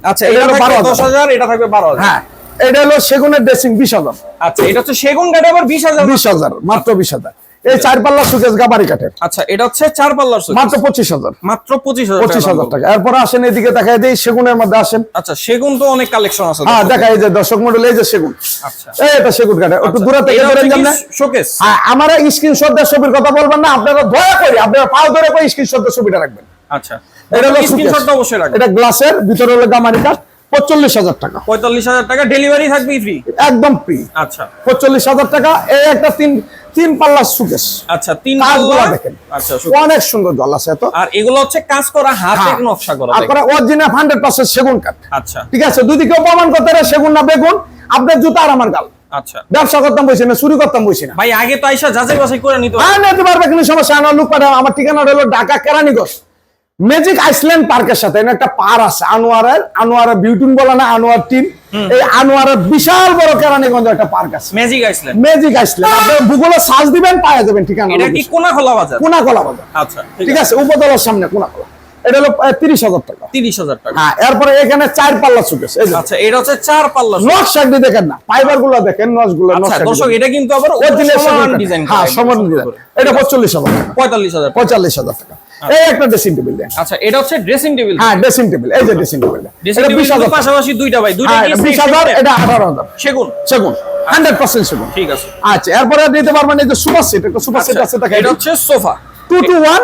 [SPEAKER 2] আচ্ছা
[SPEAKER 1] এটা হলো
[SPEAKER 2] থাকবে
[SPEAKER 1] 12,000
[SPEAKER 2] দশ হাজার এটা থাকবে বারো হাজার।
[SPEAKER 1] হ্যাঁ এটা হলো সেগুনের ড্রেসিং বিশ হাজার।
[SPEAKER 2] আচ্ছা এটা হচ্ছে সেগুন কাঠে আবার বিশ হাজার।
[SPEAKER 1] বিশ হাজার মাত্র বিশ হাজার। এই চার পাল্লা সুকেশ গামারি কাঠের।
[SPEAKER 2] আচ্ছা এটা হচ্ছে চার পাল্লার শোকেস
[SPEAKER 1] মাত্র পঁচিশ হাজার।
[SPEAKER 2] মাত্র পঁচিশ হাজার
[SPEAKER 1] পঁচিশ হাজার টাকা। এরপরে আসেন এদিকে দেখা দেই সেগুনের মধ্যে আসেন।
[SPEAKER 2] আচ্ছা সেগুন তো অনেক কালেকশন আছে
[SPEAKER 1] হ্যাঁ দেখা। এই যে দর্শক মন্ডল এই যে সেগুন।
[SPEAKER 2] আচ্ছা।
[SPEAKER 1] এটা সেগুন কাঠের। একটু দূরে থেকে ধরেন
[SPEAKER 2] শোকেস
[SPEAKER 1] হ্যাঁ আমার স্ক্রিনশট দিয়ে ছবির কথা বলবেন না আপনারা দয়া করে আপনারা পাও ধরে করে স্ক্রিনশট দিয়ে ছবিটা রাখবেন।
[SPEAKER 2] আচ্ছা।
[SPEAKER 1] এটা হলো
[SPEAKER 2] স্ক্রিনশটটা অবশ্যই রাখবেন।
[SPEAKER 1] এটা গ্লাসের ভিতরে হলো গামারি কাঠ। পঁয়তাল্লিশ হাজার টাকা।
[SPEAKER 2] পঁয়তাল্লিশ হাজার টাকা ডেলিভারি থাকবে ফ্রি
[SPEAKER 1] একদম ফ্রি
[SPEAKER 2] আচ্ছা।
[SPEAKER 1] পঁয়তাল্লিশ হাজার টাকা এই একটা তিন তিন পাল্লা সুকেশ
[SPEAKER 2] আচ্ছা তিন পাল্লা
[SPEAKER 1] দেখেন।
[SPEAKER 2] আচ্ছা
[SPEAKER 1] অনেক সুন্দর জল আছে তো
[SPEAKER 2] আর এগুলো হচ্ছে কাজ করা হাতে
[SPEAKER 1] হ্যাঁ।
[SPEAKER 2] নকশা করা
[SPEAKER 1] আপনারা অরিজিনাল হান্ড্রেড পার্সেন্ট সেগুন কাঠ।
[SPEAKER 2] আচ্ছা।
[SPEAKER 1] ঠিক আছে যদি কেউ প্রমাণ করতে পারে সেগুন না বেগুন আপনার জুতা আর আমার গাল।
[SPEAKER 2] আচ্ছা।
[SPEAKER 1] ব্যবসা করতাম বসি না চুরি করতাম বসি না।
[SPEAKER 2] ভাই আগে তো আইসা যাচাই বাছাই করে নিতে
[SPEAKER 1] হ্যাঁ নিতে পারবে কিন্তু সমস্যা লোক পাঠাও আমার ঠিকানা হলো ঢাকা কেরানীগঞ্জ। ম্যাজিক আইসল্যান্ড পার্কের সাথে একটা পার আছে আনোয়ারের আনোয়ারা বিউটিন বলে না আনোয়ার টিম। এই আনোয়ারের বিশাল বড় কেরানীগঞ্জ একটা পার্ক আছে।
[SPEAKER 2] ম্যাজিক আইসল্যান্ড
[SPEAKER 1] ম্যাজিক আইসল্যান্ড আপনি গুগলে সার্চ দিবেন পাওয়া যাবেন ঠিকানা
[SPEAKER 2] এটা কি কোনা খোলা বাজার?
[SPEAKER 1] কোনা কলা বাজার।
[SPEAKER 2] আচ্ছা
[SPEAKER 1] ঠিক আছে। উপতলার সামনে কোনা কলা এটা হলো তিরিশ হাজার টাকা।
[SPEAKER 2] তিরিশ হাজার টাকা।
[SPEAKER 1] হ্যাঁ এরপরে এখানে চার পাল্লা সুকেস
[SPEAKER 2] আচ্ছা এটা হচ্ছে চার পাল্লা
[SPEAKER 1] নকশ একদি দেখেন না ফাইবারগুলো দেখেন নকশগুলো
[SPEAKER 2] আচ্ছা দর্শক এটা কিন্তু আবার সমান ডিজাইন
[SPEAKER 1] হ্যাঁ সমান ডিজাইন এটা পঁয়তাল্লিশ হাজার
[SPEAKER 2] পঁয়তাল্লিশ হাজার
[SPEAKER 1] পঁয়তাল্লিশ হাজার টাকা। এই একটা ড্রেসিং টেবিল দেন।
[SPEAKER 2] আচ্ছা এটা হচ্ছে ড্রেসিং টেবিল
[SPEAKER 1] হ্যাঁ ড্রেসিং টেবিল এই যে ড্রেসিং টেবিল এটা
[SPEAKER 2] টেবিল
[SPEAKER 1] হাজার টাকা।
[SPEAKER 2] পাশাপাশি দুইটা ভাই দুইটা
[SPEAKER 1] হ্যাঁ এটা
[SPEAKER 2] সেগুন?
[SPEAKER 1] হাজার এটা আঠারো হাজার।
[SPEAKER 2] সেগুন।
[SPEAKER 1] সেগুন হান্ড্রেড পার্সেন্ট সেগুন।
[SPEAKER 2] ঠিক আছে।
[SPEAKER 1] আচ্ছা এরপরে দিতে পারবেন এই যে সুপার সেট একটা সুপার সেট আছে
[SPEAKER 2] এটা হচ্ছে সোফা।
[SPEAKER 1] টু টু ওয়ান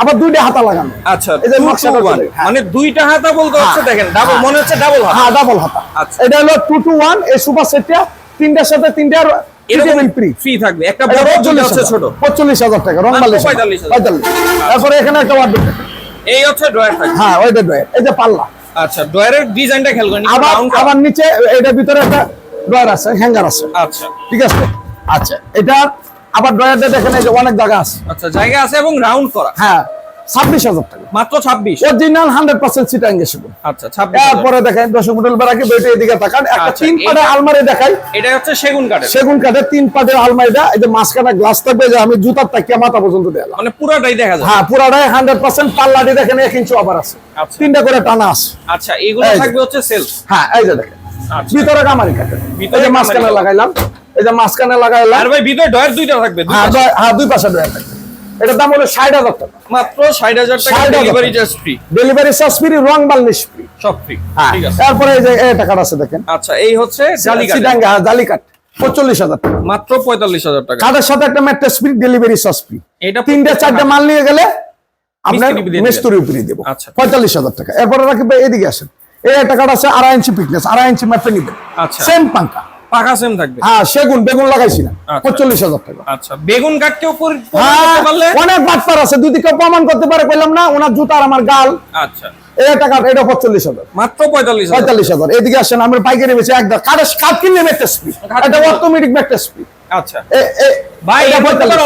[SPEAKER 1] আবার দুইটা হাতা লাগানো।
[SPEAKER 2] আচ্ছা
[SPEAKER 1] এই যে নকশাটা হ্যাঁ।
[SPEAKER 2] মানে দুইটা হাতা বলতে হচ্ছে
[SPEAKER 1] হ্যাঁ,
[SPEAKER 2] দেখেন ডাবল
[SPEAKER 1] হ্যাঁ।
[SPEAKER 2] মনে হচ্ছে ডাবল হাত।
[SPEAKER 1] হ্যাঁ ডাবল হাতা।
[SPEAKER 2] আচ্ছা।
[SPEAKER 1] এটা হলো টু এই সুপার সেটটা তিনটার সাথে তিনটার ফ্রি
[SPEAKER 2] ফ্রি থাকবে। একটা বড় হচ্ছে ছোট।
[SPEAKER 1] পঁয়তাল্লিশ হাজার টাকা রং
[SPEAKER 2] 45,000
[SPEAKER 1] তারপরে এখানে একটা
[SPEAKER 2] এই হচ্ছে ড্রয়ার
[SPEAKER 1] হ্যাঁ ওইটা ড্রয়ার এই যে পাল্লা।
[SPEAKER 2] আচ্ছা ড্রয়ারের ডিজাইনটা খেয়াল করেন
[SPEAKER 1] আবার আবার নিচে এটার ভিতরে একটা ড্রয়ার আছে হ্যাঙ্গার আছে।
[SPEAKER 2] আচ্ছা।
[SPEAKER 1] ঠিক আছে? আচ্ছা এটা আবার ড্রয়ারটা দেখেন এই যে অনেক জায়গা আছে।
[SPEAKER 2] আচ্ছা জায়গা আছে এবং রাউন্ড করা।
[SPEAKER 1] হ্যাঁ ছাব্বিশ হাজার টাকা।
[SPEAKER 2] মাত্র ছাব্বিশ?
[SPEAKER 1] অরিজিনাল হান্ড্রেড পার্সেন্ট সিটা এঙ্গেজ
[SPEAKER 2] আচ্ছা ছাব্বিশ
[SPEAKER 1] দেখেন দশ মিটার বেড়াকে বেটে এদিকে তাকান। একটা
[SPEAKER 2] আচ্ছা,
[SPEAKER 1] তিন পাটের আলমারি দেখাই।
[SPEAKER 2] এটা হচ্ছে সেগুন কাঠের।
[SPEAKER 1] সেগুন কাঠের তিন পাটের আলমারিটা এই যে মাঝখানে গ্লাস থাকবে যে আমি জুতার তাকিয়া মাথা পর্যন্ত
[SPEAKER 2] মানে পুরাটাই দেখা যায়
[SPEAKER 1] হ্যাঁ পুরাটাই হান্ড্রেড পার্সেন্ট পাল্লাটি দেখেন এক ইঞ্চি আবার আছে।
[SPEAKER 2] আচ্ছা।
[SPEAKER 1] তিনটা করে টানা আছে।
[SPEAKER 2] আচ্ছা এগুলো থাকবে হচ্ছে
[SPEAKER 1] হ্যাঁ এই যে দেখেন। ভিতরে কামারি কাঠের।
[SPEAKER 2] ভিতরে
[SPEAKER 1] মাঝখানে লাগাইলাম। এই যে মাঝখানে লাগাইলাম।
[SPEAKER 2] আর ভাই ভিতরে ডয়ার দুইটা থাকবে
[SPEAKER 1] হ্যাঁ হ্যাঁ দুই পাশে ড্রয়ার থাকবে। এটার দাম হলো ষাট হাজার টাকা।
[SPEAKER 2] মাত্র ষাট হাজার টাকা delivery charge free
[SPEAKER 1] delivery charge free রং বার্নিশ ফ্রি
[SPEAKER 2] সব ফ্রি
[SPEAKER 1] হ্যাঁ
[SPEAKER 2] ঠিক আছে।
[SPEAKER 1] তারপরে এই যে আছে দেখেন।
[SPEAKER 2] আচ্ছা এই হচ্ছে জালি
[SPEAKER 1] হ্যাঁ, জালি কাঠ পঁয়তাল্লিশ হাজার
[SPEAKER 2] মাত্র পঁয়তাল্লিশ হাজার টাকা।
[SPEAKER 1] কাঠের সাথে একটা mattress free delivery charge free
[SPEAKER 2] এটা
[SPEAKER 1] তিনটে চারটে মাল নিয়ে গেলে আপনার
[SPEAKER 2] মিস্ত্রি
[SPEAKER 1] উপরে দেবো।
[SPEAKER 2] আচ্ছা।
[SPEAKER 1] পঁয়তাল্লিশ হাজার টাকা। এরপরে রাখবে এদিকে আসেন। এই একটা আছে আড়াই ইঞ্চি ফিটনেস আড়াই ইঞ্চি ম্যাপে নিবেন।
[SPEAKER 2] আচ্ছা।
[SPEAKER 1] সেম পাঙ্কা
[SPEAKER 2] পাকা সেম থাকবে।
[SPEAKER 1] হ্যাঁ সেগুন বেগুন লাগাইছি না।
[SPEAKER 2] আচ্ছা।
[SPEAKER 1] পঁয়তাল্লিশ হাজার টাকা।
[SPEAKER 2] আচ্ছা বেগুন
[SPEAKER 1] হ্যাঁ অনেক বাটপার আছে যদি কেউ প্রমাণ করতে পারে বললাম না ওনার জুতা আর আমার গাল।
[SPEAKER 2] আচ্ছা।
[SPEAKER 1] এই একটা এটা পঁয়তাল্লিশ হাজার।
[SPEAKER 2] মাত্র পঁয়তাল্লিশ
[SPEAKER 1] পঁয়তাল্লিশ হাজার। এদিকে আসেন আমি পাইকারি বেশি একদম কাঠের কাঠ কিনলে ম্যাট্রেস এটা অটোমেটিক ম্যাট্রেস
[SPEAKER 2] আচ্ছা। ভাই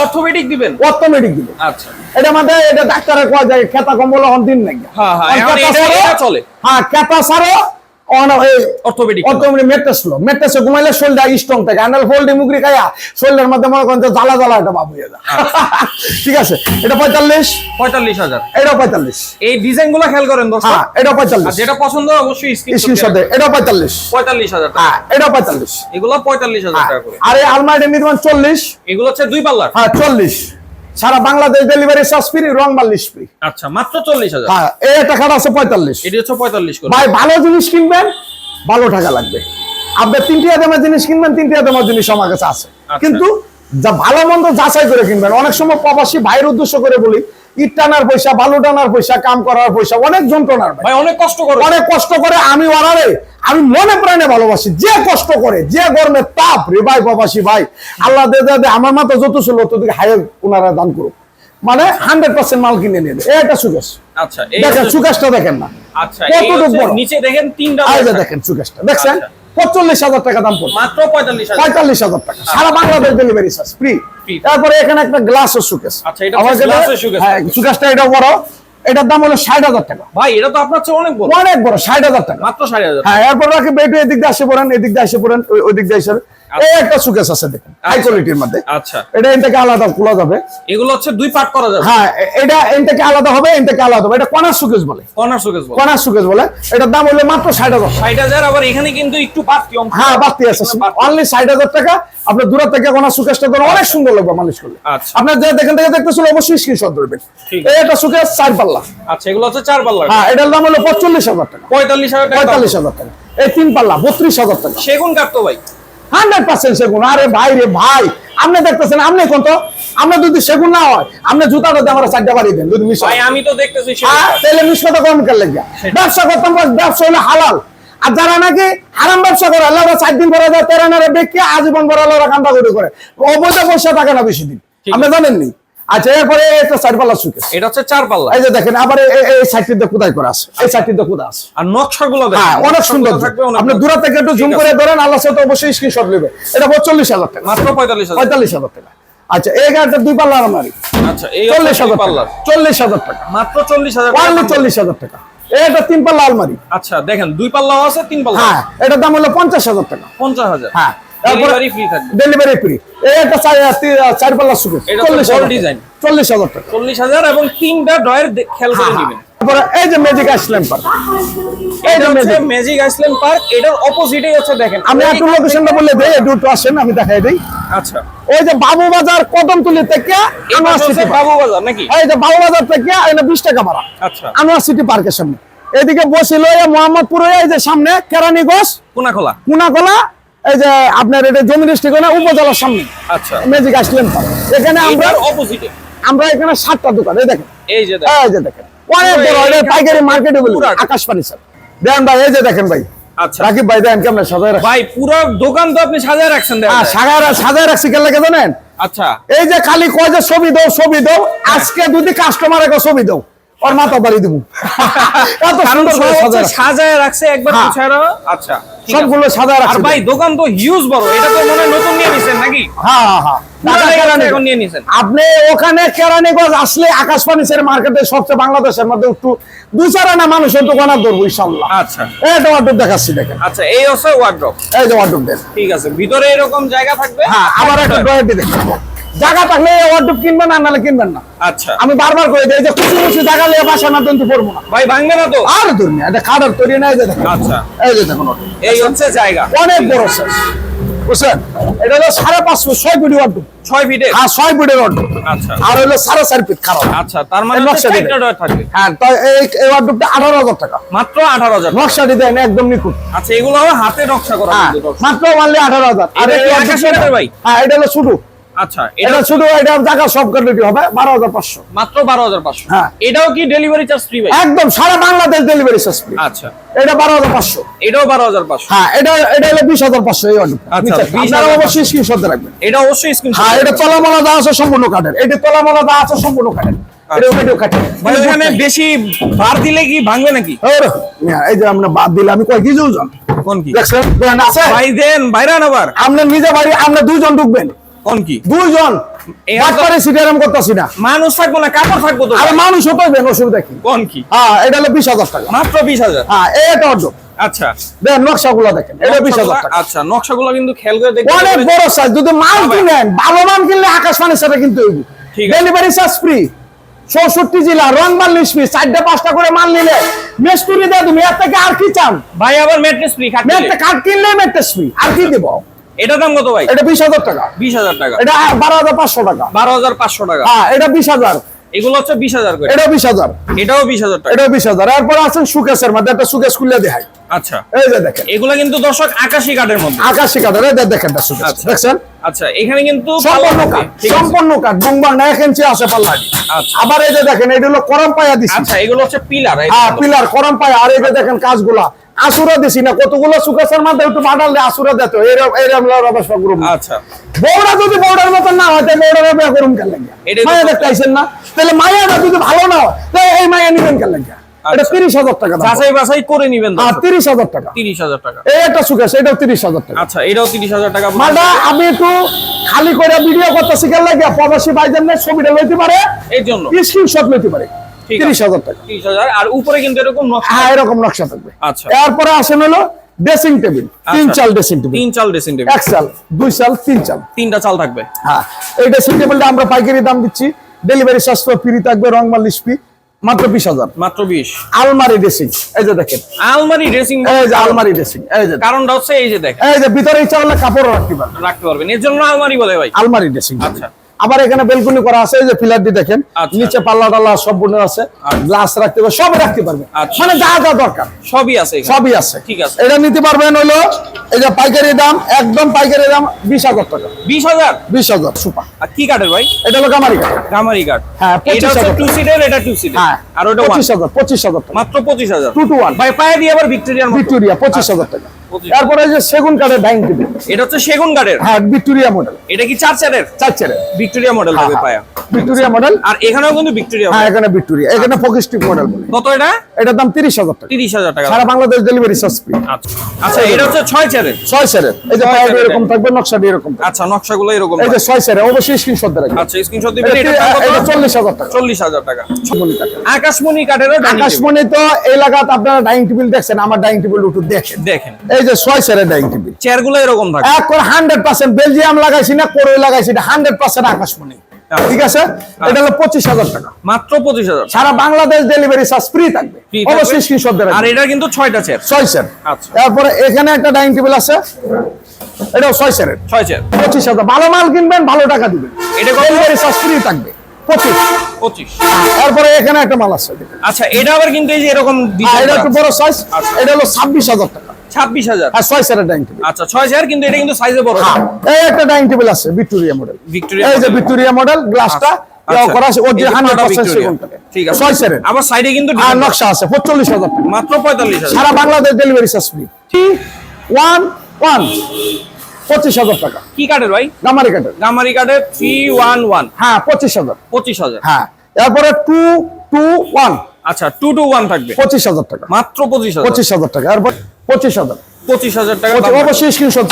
[SPEAKER 2] অর্থোপেডিক দিবেন? আচ্ছা।
[SPEAKER 1] এটা এটা ডাক্তারের কোয়া যায় খেতা কম্বল হন দিন নাই।
[SPEAKER 2] হ্যাঁ, হ্যাঁ,
[SPEAKER 1] অন
[SPEAKER 2] চলে।
[SPEAKER 1] হ্যাঁ খেতা সারো
[SPEAKER 2] অর্থোপেডিক
[SPEAKER 1] লো মেট্রেসে ঘুমাইলে শরীরটা স্ট্রং থাকে। আনাল ফোল্ডে মুগরি মধ্যে মনে করেন জ্বালা জ্বালা ভাব ঠিক আছে? এটা পঁয়তাল্লিশ?
[SPEAKER 2] পঁয়তাল্লিশ হাজার।
[SPEAKER 1] এটা পঁয়তাল্লিশ।
[SPEAKER 2] এই ডিজাইনগুলো খেয়াল করেন
[SPEAKER 1] হ্যাঁ এটা পঁয়তাল্লিশ।
[SPEAKER 2] যেটা পছন্দ অবশ্যই
[SPEAKER 1] স্ক্রিনশট এটা পঁয়তাল্লিশ।
[SPEAKER 2] পঁয়তাল্লিশ হাজার
[SPEAKER 1] হ্যাঁ এটা পঁয়তাল্লিশ।
[SPEAKER 2] এগুলো পঁয়তাল্লিশ হাজার টাকা করে।
[SPEAKER 1] আর এই আলমারিটা নির্মাণ চল্লিশ।
[SPEAKER 2] এগুলো হচ্ছে দুই পাল্লার।
[SPEAKER 1] হ্যাঁ চল্লিশ। সারা বাংলাদেশ ডেলিভারি চার্জ ফ্রি রং ফ্রি
[SPEAKER 2] আচ্ছা মাত্র চল্লিশ হাজার।
[SPEAKER 1] হ্যাঁ এই টাকাটা আছে
[SPEAKER 2] এটি হচ্ছে পঁয়তাল্লিশ করে।
[SPEAKER 1] ভাই ভালো জিনিস কিনবেন ভালো টাকা লাগবে। আপনি তিনটি দামের জিনিস কিনবেন তিনটি দামের জিনিস আমার কাছে আছে।
[SPEAKER 2] আচ্ছা।
[SPEAKER 1] কিন্তু যা ভালো মন্দ যাচাই করে কিনবেন। অনেক সময় প্রবাসী ভাইয়ের উদ্দেশ্য করে বলি ইট টানার পয়সা বালু টানার পয়সা কাম করার পয়সা অনেক যন্ত্রণার ভাই।
[SPEAKER 2] অনেক কষ্ট করে।
[SPEAKER 1] অনেক কষ্ট করে আমি ওনারে আমি মনে প্রাণে ভালোবাসি যে কষ্ট করে যে গরমে তাপ রে ভাই প্রবাসী ভাই আল্লাহ দে দে আমার মাথা যত ছিল ততদিকে হায়ার ওনারা দান করুক। মানে হান্ড্রেড পার্সেন্ট মাল কিনে নেবে এটা সুকেশ।
[SPEAKER 2] আচ্ছা
[SPEAKER 1] দেখেন সুকেশটা দেখেন না।
[SPEAKER 2] আচ্ছা
[SPEAKER 1] কতটুকু বড়?
[SPEAKER 2] নিচে দেখেন তিনটা।
[SPEAKER 1] দেখেন সুকেশটা। দেখছেন?
[SPEAKER 2] আচ্ছা।
[SPEAKER 1] পঁয়তাল্লিশ হাজার টাকা দাম পড়বে
[SPEAKER 2] মাত্র পঁয়তাল্লিশ হাজার।
[SPEAKER 1] টাকা। সারা বাংলাদেশ ডেলিভারি চার্জ ফ্রি তারপরে এখানে একটা গ্লাসের সুকেশ
[SPEAKER 2] আচ্ছা, এটা।
[SPEAKER 1] হ্যাঁ এটা বড়। এটার দাম হলো ষাট হাজার টাকা।
[SPEAKER 2] ভাই এটা তো আপনার চেয়ে অনেক বড়।
[SPEAKER 1] অনেক বড় ষাট হাজার টাকা।
[SPEAKER 2] মাত্র ষাট হাজার
[SPEAKER 1] হ্যাঁ এরপর রাখি বেটু এদিক দিয়ে আসে পড়েন এদিক দিয়ে আসে পড়েন ওই- দিক দিয়ে এসে এই একটা সুকেশ আছে দেখেন হাই
[SPEAKER 2] আচ্ছা।
[SPEAKER 1] কোয়ালিটির মধ্যে।
[SPEAKER 2] আচ্ছা।
[SPEAKER 1] এটা এন থেকে আলাদা খোলা যাবে।
[SPEAKER 2] এগুলো হচ্ছে দুই পার্ট করা যাবে।
[SPEAKER 1] হ্যাঁ এটা এন আলাদা হবে এন আলাদা হবে। এটা কনার সুকেশ বলে।
[SPEAKER 2] কর্নার শোকেস বল।
[SPEAKER 1] কনার সুকেশ বলে। এটার দাম হলো মাত্র ষাট হাজার। টাকা।
[SPEAKER 2] ষাট হাজার আবার এখানে কিন্তু একটু বাড়তি অংশ।
[SPEAKER 1] হ্যাঁ বাড়তি আছে। অনলি ষাট হাজার টাকা। আপনার দূর থেকে সুকেশটা ধরুন অনেক সুন্দর লাগবে মানুষ করলে।
[SPEAKER 2] আচ্ছা।
[SPEAKER 1] আপনার যে দেখেন থেকে দেখতেছিল অবশ্যই স্ক্রিনশট ধরবেন একটা সুকেশ চার পাল্লা।
[SPEAKER 2] আচ্ছা এগুলো হচ্ছে চার পাল্লা।
[SPEAKER 1] হ্যাঁ এটার দাম হলো পঁয়তাল্লিশ হাজার টাকা।
[SPEAKER 2] পঁয়তাল্লিশ হাজার টাকা। দাম।
[SPEAKER 1] পঁয়তাল্লিশ হাজার টাকা। এই তিন পাল্লা বত্রিশ হাজার টাকা।
[SPEAKER 2] সেগুন কাটতো ভাই।
[SPEAKER 1] হান্ড্রেড পার্সেন্ট সেগুন। আরে ভাই রে ভাই আপনি দেখতেছেন আপনি কোন তো? আমরা যদি সেগুন না হয় আপনি জুতা দিয়ে আমরা চারটা বাড়ি দেন যদি মিশ
[SPEAKER 2] আমি তো দেখতেছি
[SPEAKER 1] তাহলে মিশ কথা কম কেন লাগিয়া ব্যবসা করতাম বস, ব্যবসা হলে হালাল। আর যারা নাকি হারাম ব্যবসা করে আল্লাহ চার দিন পরে যায় তেরানারে আজীবন পরে আল্লাহ কান্দা করে। করে অবৈধ পয়সা থাকে না বেশি দিন। আপনি জানেননি? আচ্ছা এরপরে একটা সাইড পাল্লা সুকে
[SPEAKER 2] এটা হচ্ছে চার পাল্লা।
[SPEAKER 1] এই যে দেখেন আবার এই- এই- এই কোথায় করা আছে? এই সাইডটিতে কোথায় আছে?
[SPEAKER 2] আর নকশা গুলো
[SPEAKER 1] হ্যাঁ অনেক সুন্দর। আপনি দূর থেকে একটু জুম করে ধরেন আল্লাহ সাথে অবশ্যই স্ক্রিনশট নেবে। এটা চল্লিশ হাজার টাকা।
[SPEAKER 2] মাত্র পঁয়তাল্লিশ হাজার।
[SPEAKER 1] পঁয়তাল্লিশ হাজার টাকা। আচ্ছা এই গাড়িটা দুই পাল্লা আলমারি।
[SPEAKER 2] আচ্ছা এই পাল্লা
[SPEAKER 1] টাকা।
[SPEAKER 2] মাত্র টাকা।
[SPEAKER 1] টাকা। এটা তিন পাল্লা আলমারি।
[SPEAKER 2] আচ্ছা দেখেন দুই পাল্লাও আছে তিন পাল্লা
[SPEAKER 1] হ্যাঁ এটার দাম হলো পঞ্চাশ হাজার টাকা।
[SPEAKER 2] পঞ্চাশ হাজার।
[SPEAKER 1] হ্যাঁ তারপরে
[SPEAKER 2] ডেলিভারি ফ্রি থাকবে।
[SPEAKER 1] ডেলিভারি ফ্রি এই একটা চার- তি- চার পাল্লা সুকেশ।
[SPEAKER 2] এটা তো
[SPEAKER 1] চল্লিশ হাজার
[SPEAKER 2] design।
[SPEAKER 1] টাকা।
[SPEAKER 2] এবং তিনটা খেয়াল করে দিবেন
[SPEAKER 1] তারপরে এই যে ম্যাজিক আসলেন পার এই যে ম্যাজিক
[SPEAKER 2] ম্যাজিক আইসল্যান্ড পার্ক এটার অপোজিটেই হচ্ছে দেখেন।
[SPEAKER 1] আমি একটু লোকেশনটা বললে দেই একটু আসেন আমি দেখাই দিই।
[SPEAKER 2] আচ্ছা।
[SPEAKER 1] ওই যে বাবু বাজার কদমতলি থেকে
[SPEAKER 2] এটা
[SPEAKER 1] আনোয়ার সিটি
[SPEAKER 2] বাবু বাজার নাকি?
[SPEAKER 1] এই যে বাবু বাজার থেকে এনে বিশ টাকা ভাড়া।
[SPEAKER 2] আচ্ছা।
[SPEAKER 1] আনোয়ার সিটি পার্কের সামনে। এদিকে বসিল এই মোহাম্মদপুর এই যে সামনে কেরানীগঞ্জ
[SPEAKER 2] কোনা খোলা
[SPEAKER 1] কুনাকলা এই যে আপনার এটা উপজেলার সামনে।
[SPEAKER 2] আচ্ছা।
[SPEAKER 1] ম্যাজিক আসলেন এখানে আমরা
[SPEAKER 2] অপোজিটে
[SPEAKER 1] আমরা এখানে সাতটা দোকান এই দেখেন।
[SPEAKER 2] এই যে দেখেন।
[SPEAKER 1] এই যে দেখেন। অনেক বড় এটা পাইকারি মার্কেটে বলি আকাশ পানি স্যার দেখেন ভাই এই যে দেখেন ভাই।
[SPEAKER 2] আচ্ছা।
[SPEAKER 1] রাকিব ভাই দেখেন কেমন সাজায় রাখছি
[SPEAKER 2] ভাই পুরো দোকান তো আপনি সাজায় রাখছেন
[SPEAKER 1] হ্যাঁ সাজায় সাজায় রাখছি কেন লাগে জানেন?
[SPEAKER 2] আচ্ছা।
[SPEAKER 1] এই যে খালি কয় যে ছবি দাও ছবি দাও আজকে যদি কাস্টমার একটা ছবি দাও ওর মাথা বাড়ি দিব। এত সুন্দর করে সাজায় রাখছে।
[SPEAKER 2] একবার
[SPEAKER 1] হ্যাঁ।
[SPEAKER 2] গুছানো আচ্ছা
[SPEAKER 1] সবগুলো সাজায়
[SPEAKER 2] আর ভাই দোকান তো হিউজ বড় এটা তো মনে নতুন নিয়ে নিছেন নাকি?
[SPEAKER 1] হ্যাঁ হ্যাঁ হ্যাঁ। আপনি ওখানে কেরানীগঞ্জ আসলে আকাশ ফার্নিচার মার্কেটে সবচেয়ে বাংলাদেশের মধ্যে একটু দুই চার আনা মানুষের দোকানে ধরবো ইনশাল্লাহ
[SPEAKER 2] আচ্ছা।
[SPEAKER 1] এটা ওয়ার্ডরোব দেখাচ্ছি দেখেন।
[SPEAKER 2] আচ্ছা এই হচ্ছে ওয়ার্ড্রপ
[SPEAKER 1] এই যে ওয়ার্ডরোব
[SPEAKER 2] ঠিক আছে ভিতরে এরকম জায়গা থাকবে?
[SPEAKER 1] হ্যাঁ আবার একটা ড্রয়ার দিয়ে দেখেন। জায়গা থাকলে ওয়ার্ডরোব কিনবেন না নাহলে কিনবেন না।
[SPEAKER 2] আচ্ছা।
[SPEAKER 1] আমি বারবার করে দিই যে কুচি কুচি জায়গা নিয়ে বাসা না কিন্তু পড়ব না।
[SPEAKER 2] ভাই ভাঙবে না তো?
[SPEAKER 1] আর ধরি না এটা খাটার তৈরি না এই যে দেখেন।
[SPEAKER 2] আচ্ছা।
[SPEAKER 1] এই যে দেখুন
[SPEAKER 2] এই হচ্ছে জায়গা।
[SPEAKER 1] অনেক বড় সাইজ বুঝছেন? এটা হলো সাড়ে পাঁচশো ছয় ফুটি ওয়ার্ডরোব
[SPEAKER 2] ছয় ফিটে?
[SPEAKER 1] হ্যাঁ ছয় ফুটের ওয়ার্ডরোব
[SPEAKER 2] আচ্ছা।
[SPEAKER 1] আর হলো সাড়ে চার ফিট খারাপ
[SPEAKER 2] আচ্ছা তার মানে
[SPEAKER 1] নকশা
[SPEAKER 2] থাকবে।
[SPEAKER 1] হ্যাঁ তো এই এই ওয়ার্ডরোবটা আঠারো হাজার টাকা।
[SPEAKER 2] মাত্র আঠারো হাজার
[SPEAKER 1] নকশাটি দেন একদম নিখুঁত।
[SPEAKER 2] আচ্ছা এগুলো হাতে নকশা করা
[SPEAKER 1] হ্যাঁ মাত্র মারলে আঠারো হাজার। আর
[SPEAKER 2] এটা ভাই?
[SPEAKER 1] হ্যাঁ এটা হলো শুধু।
[SPEAKER 2] আচ্ছা এটা
[SPEAKER 1] সব হবে বারো
[SPEAKER 2] মাত্র বারো
[SPEAKER 1] হ্যাঁ।
[SPEAKER 2] এটাও কি ডেলিভারি চার্জ ফ্রি ভাই?
[SPEAKER 1] একদম সারা বাংলাদেশ ডেলিভারি চার্জ
[SPEAKER 2] আচ্ছা।
[SPEAKER 1] এটা বারো
[SPEAKER 2] এটাও বারো
[SPEAKER 1] হ্যাঁ এটা হলো এই
[SPEAKER 2] আচ্ছা,
[SPEAKER 1] আপনারা অবশ্যই স্ক্রিনশট রাখবেন।
[SPEAKER 2] এটা অবশ্যই
[SPEAKER 1] হ্যাঁ এটা তলামলা দা আছে সম্পূর্ণ এটা তলামলা দা আছে সম্পূর্ণ কাঠের
[SPEAKER 2] ভাই বেশি ভার দিলে কি ভাঙবে নাকি?
[SPEAKER 1] মিয়া, এই যে আমরা বাদ দিলে আমি কয় কি ওজন
[SPEAKER 2] কোন কি?
[SPEAKER 1] দেখছেন? আছে?
[SPEAKER 2] ভাই দেন বাইরান আবার।
[SPEAKER 1] আপনি নিজে বাড়ি আপনি দুইজন ঢুকবেন।
[SPEAKER 2] কোন কি?
[SPEAKER 1] দুইজন।
[SPEAKER 2] এই
[SPEAKER 1] বাটপারে সিটারাম করতেছি না।
[SPEAKER 2] মানুষ থাকব না কাপড় থাকব তো।
[SPEAKER 1] আরে মানুষ হতো অসুবিধা কি?
[SPEAKER 2] কোন কি?
[SPEAKER 1] হ্যাঁ এটা হলো বিশ হাজার টাকা।
[SPEAKER 2] মাত্র বিশ হাজার?
[SPEAKER 1] হ্যাঁ এই একটা
[SPEAKER 2] আচ্ছা।
[SPEAKER 1] দেখেন নকশাগুলো দেখেন। এটা বিশ হাজার টাকা।
[SPEAKER 2] আচ্ছা নকশাগুলো কিন্তু খেয়াল করে দেখতে
[SPEAKER 1] অনেক বড় সাইজ যদি মাল
[SPEAKER 2] ভাই।
[SPEAKER 1] কিনেন ভালো মাল কিনলে আকাশ পানি সেটা কিন্তু
[SPEAKER 2] ঠিক আছে।
[SPEAKER 1] ডেলিভারি চার্জ ফ্রি চৌষট্টি জেলা রং মাল নিসবি চারটা পাঁচটা করে মাল নিলে। মেস্তুরি দিয়ে তুমি এর থেকে আর কি চান?
[SPEAKER 2] ভাই আবার ফ্রি
[SPEAKER 1] কিনলে মেট্রেস ফ্রি আর কি দিব?
[SPEAKER 2] এটা দাম কত ভাই?
[SPEAKER 1] এটা বিশ হাজার টাকা।
[SPEAKER 2] বিশ হাজার টাকা।
[SPEAKER 1] এটা বারো হাজার পাঁচশো টাকা।
[SPEAKER 2] বারো হাজার পাঁচশো টাকা।
[SPEAKER 1] হ্যাঁ এটা বিশ হাজার।
[SPEAKER 2] এগুলো হচ্ছে বিশ হাজার করে।
[SPEAKER 1] এটা বিশ হাজার।
[SPEAKER 2] এটাও বিশ হাজার টাকা।
[SPEAKER 1] এটা বিশ হাজার। এরপর আছেন সুকেশের মধ্যে একটা সুকেশ খুলে দেখায়
[SPEAKER 2] আচ্ছা।
[SPEAKER 1] এই যে দেখেন।
[SPEAKER 2] এগুলো কিন্তু দর্শক আকাশি কাঠের মধ্যে।
[SPEAKER 1] আকাশি কাঠের এই দেখেন
[SPEAKER 2] আচ্ছা।
[SPEAKER 1] দেখছেন?
[SPEAKER 2] আচ্ছা এখানে কিন্তু
[SPEAKER 1] সম্পূর্ণ কাঠ। সম্পূর্ণ কাঠ না পাল্লা
[SPEAKER 2] আচ্ছা।
[SPEAKER 1] আবার এই যে দেখেন এটা হলো করম পায়া দিছি।
[SPEAKER 2] আচ্ছা এগুলো হচ্ছে পিলার
[SPEAKER 1] হ্যাঁ পিলার করম পায়া আর এই যে দেখেন কাজগুলা আসুরা দিছি না কতগুলো সুকেশের মধ্যে একটু দিয়ে আসুরা দিত এরকম এরকম অবস্থা করুন
[SPEAKER 2] আচ্ছা।
[SPEAKER 1] বউরা যদি বউরার মতন না হয় তাহলে বউরার বিয়ে করুন কেন লাগে
[SPEAKER 2] এটাই
[SPEAKER 1] মায়া। দেখতে না? তাহলে মায়াটা যদি ভালো না হয় তাহলে এই মায়া নিবেন কেন লাগে এটা
[SPEAKER 2] আচ্ছা।
[SPEAKER 1] তিরিশ হাজার টাকা দাম।
[SPEAKER 2] যাচাই বাছাই করে নিবেন
[SPEAKER 1] হ্যাঁ তিরিশ হাজার টাকা।
[SPEAKER 2] তিরিশ হাজার টাকা।
[SPEAKER 1] এই একটা সুকেশ এটাও তিরিশ হাজার টাকা।
[SPEAKER 2] আচ্ছা এটাও তিরিশ হাজার টাকা
[SPEAKER 1] আমি একটু খালি করে ভিডিও করতে শিখার লাগে প্রবাসী ভাইদের ছবিটা লইতে পারে?
[SPEAKER 2] এই জন্য।
[SPEAKER 1] স্ক্রিনশট লইতে পারে। তিরিশ হাজার টাকা।
[SPEAKER 2] আর উপরে কিন্তু এরকম
[SPEAKER 1] হ্যাঁ এরকম নকশা থাকবে।
[SPEAKER 2] আচ্ছা।
[SPEAKER 1] এরপরে আসেন হলো ড্রেসিং টেবিল তিন
[SPEAKER 2] আচ্ছা।
[SPEAKER 1] চাল ড্রেসিং টেবিল
[SPEAKER 2] তিন চাল ড্রেসিং টেবিল
[SPEAKER 1] এক চাল দুই চাল তিন চাল।
[SPEAKER 2] তিনটা চাল থাকবে।
[SPEAKER 1] হ্যাঁ এই ড্রেসিং টেবিলটা আমরা পাইকারি দাম দিচ্ছি। ডেলিভারি ফ্রি থাকবে লিসপি মাত্র বিশ হাজার।
[SPEAKER 2] মাত্র বিশ।
[SPEAKER 1] আলমারি ড্রেসিং এই যে দেখেন।
[SPEAKER 2] আলমারি ড্রেসিং
[SPEAKER 1] এই যে আলমারি ড্রেসিং এই যে।
[SPEAKER 2] কারণটা হচ্ছে এই যে দেখেন।
[SPEAKER 1] এই যে ভিতরে ইচ্ছা হলে কাপড় রাখতে পারবেন।
[SPEAKER 2] রাখতে পারবেন। এর জন্য আলমারি বলে ভাই।
[SPEAKER 1] আলমারি ড্রেসিং
[SPEAKER 2] আচ্ছা।
[SPEAKER 1] আবার এখানে বেলকুনি করা আছে এই যে পিলার দিয়ে দেখেন।
[SPEAKER 2] আচ্ছা।
[SPEAKER 1] নিচে পাল্লা টাল্লা সব বোনের আছে গ্লাস রাখতে পারবে সব রাখতে পারবে
[SPEAKER 2] আচ্ছা।
[SPEAKER 1] মানে যা যা দরকার।
[SPEAKER 2] সবই আছে
[SPEAKER 1] সবই আছে।
[SPEAKER 2] ঠিক আছে।
[SPEAKER 1] এটা নিতে পারবেন হলো এই যে পাইকারি দাম একদম পাইকারি দাম বিশ হাজার টাকা।
[SPEAKER 2] বিশ হাজার?
[SPEAKER 1] বিশ হাজার সুপার।
[SPEAKER 2] আর কি কাঠের ভাই?
[SPEAKER 1] এটা হলো কামারি কাঠ।
[SPEAKER 2] গামারি কাঠ।
[SPEAKER 1] হ্যাঁ,
[SPEAKER 2] এটা হচ্ছে টু সিটের এটা টু সিটের
[SPEAKER 1] হ্যাঁ
[SPEAKER 2] আর ওটা
[SPEAKER 1] পঁচিশ হাজার পঁচিশ হাজার
[SPEAKER 2] মাত্র পঁচিশ হাজার।
[SPEAKER 1] টু টু ওয়ান
[SPEAKER 2] ভাই পায়ে দিয়ে আবার ভিক্টোরিয়া
[SPEAKER 1] ভিক্টোরিয়া পঁচিশ হাজার টাকা।
[SPEAKER 2] 25,000
[SPEAKER 1] তারপরে যে সেগুন কাঠের ডাইনিং টেবিল।
[SPEAKER 2] এটা হচ্ছে সেগুন কাঠের?
[SPEAKER 1] হ্যাঁ ভিক্টোরিয়া মডেল।
[SPEAKER 2] এটা কি চার চারের?
[SPEAKER 1] চার চেয়ারের
[SPEAKER 2] ভিক্টোরিয়া মডেল হবে পায়া।
[SPEAKER 1] Victoria model.
[SPEAKER 2] আর এখানেও কিন্তু ভিক্টোরিয়া
[SPEAKER 1] হ্যাঁ এখানে ভিক্টোরিয়া। এখানে ফোকিস্টিক মডেল বলে।
[SPEAKER 2] কত এটা?
[SPEAKER 1] এটার দাম তিরিশ হাজার টাকা।
[SPEAKER 2] তিরিশ হাজার টাকা।
[SPEAKER 1] সারা বাংলাদেশ ডেলিভারি চার্জ ফ্রি
[SPEAKER 2] আচ্ছা। আচ্ছা এটা হচ্ছে ছয় চারের?
[SPEAKER 1] ছয় সেরের এই যে
[SPEAKER 2] সেরের
[SPEAKER 1] এরকম থাকবে নকশাটি এরকম
[SPEAKER 2] আচ্ছা নকশাগুলো এরকম
[SPEAKER 1] এই যে ছয় সেরের অবশ্যই স্ক্রিনশট দিয়ে রাখবেন।
[SPEAKER 2] আচ্ছা স্ক্রিনশট দিবেন।
[SPEAKER 1] এটা
[SPEAKER 2] এটা দাম কত?
[SPEAKER 1] এটা চল্লিশ হাজার টাকা।
[SPEAKER 2] চল্লিশ হাজার টাকা।
[SPEAKER 1] আকাশমণি কাঠের।
[SPEAKER 2] আকাশমণি
[SPEAKER 1] তো এলাকাতে আপনারা ডাইনিং টেবিল দেখছেন আমার ডাইনিং টেবিল একটু দেখেন।
[SPEAKER 2] দেখেন।
[SPEAKER 1] এই যে ছয় সেরের ডাইনিং টেবিল
[SPEAKER 2] চেয়ারগুলো এরকম থাকে।
[SPEAKER 1] এক করে হান্ড্রেড পার্সেন্ট বেলজিয়াম লাগাইছি না কোরই লাগাইছি এটা হান্ড্রেড পার্সেন্ট আকাশমণি। ঠিক আছে? এটা হলো পঁচিশ হাজার টাকা।
[SPEAKER 2] মাত্র পঁচিশ হাজার।
[SPEAKER 1] সারা বাংলাদেশ ডেলিভারি চার্জ ফ্রি থাকবে। অবশ্যই স্ক্রিনশট দিয়ে
[SPEAKER 2] আর এটা কিন্তু ছয়টা চেয়ার
[SPEAKER 1] ছয় সের
[SPEAKER 2] আচ্ছা।
[SPEAKER 1] তারপরে এখানে একটা ডাইনিং টেবিল আছে। এটাও ছয় সেরের
[SPEAKER 2] ছয় চেয়ার
[SPEAKER 1] পঁচিশ হাজার। ভালো মাল কিনবেন ভালো টাকা দিবেন।
[SPEAKER 2] এটা
[SPEAKER 1] ডেলিভারি চার্জ ফ্রি থাকবে। পঁচিশ।
[SPEAKER 2] পঁচিশ।
[SPEAKER 1] তারপরে এখানে একটা মাল আছে।
[SPEAKER 2] আচ্ছা এটা আবার কিন্তু এই যে এরকম
[SPEAKER 1] আর এটা একটু বড় সাইজ
[SPEAKER 2] আচ্ছা।
[SPEAKER 1] এটা হলো ছাব্বিশ হাজার টাকা।
[SPEAKER 2] ছাব্বিশ হাজার।
[SPEAKER 1] আর ছয় ডাইনিং টেবিল।
[SPEAKER 2] আচ্ছা ছয় চেয়ার কিন্তু এটা কিন্তু সাইজে বড়।
[SPEAKER 1] এই একটা ডাইনিং টেবিল আছে ভিক্টোরিয়া মডেল।
[SPEAKER 2] ভিক্টোরিয়া
[SPEAKER 1] এই যে ভিক্টোরিয়া মডেল গ্লাসটা
[SPEAKER 2] আচ্ছা। আবার সাইডে কিন্তু
[SPEAKER 1] নকশা আছে পঁয়তাল্লিশ হাজার
[SPEAKER 2] মাত্র পঁয়তাল্লিশ
[SPEAKER 1] সারা Bangladesh delivery charge free one one পঁচিশ হাজার টাকা।
[SPEAKER 2] কি কাঠের ভাই?
[SPEAKER 1] গামারি কাঠের।
[SPEAKER 2] গামারি কাঠের থ্রি ওয়ান ওয়ান
[SPEAKER 1] হ্যাঁ পঁচিশ হাজার।
[SPEAKER 2] পঁচিশ হাজার।
[SPEAKER 1] হ্যাঁ এরপরে টু টু ওয়ান
[SPEAKER 2] আচ্ছা টু টু ওয়ান থাকবে।
[SPEAKER 1] পঁচিশ হাজার টাকা।
[SPEAKER 2] মাত্র পঁচিশ হাজার।
[SPEAKER 1] পঁচিশ হাজার টাকা। আর পঁচিশ হাজার।
[SPEAKER 2] পঁচিশ হাজার টাকা।
[SPEAKER 1] অবশ্যই স্ক্রিনশট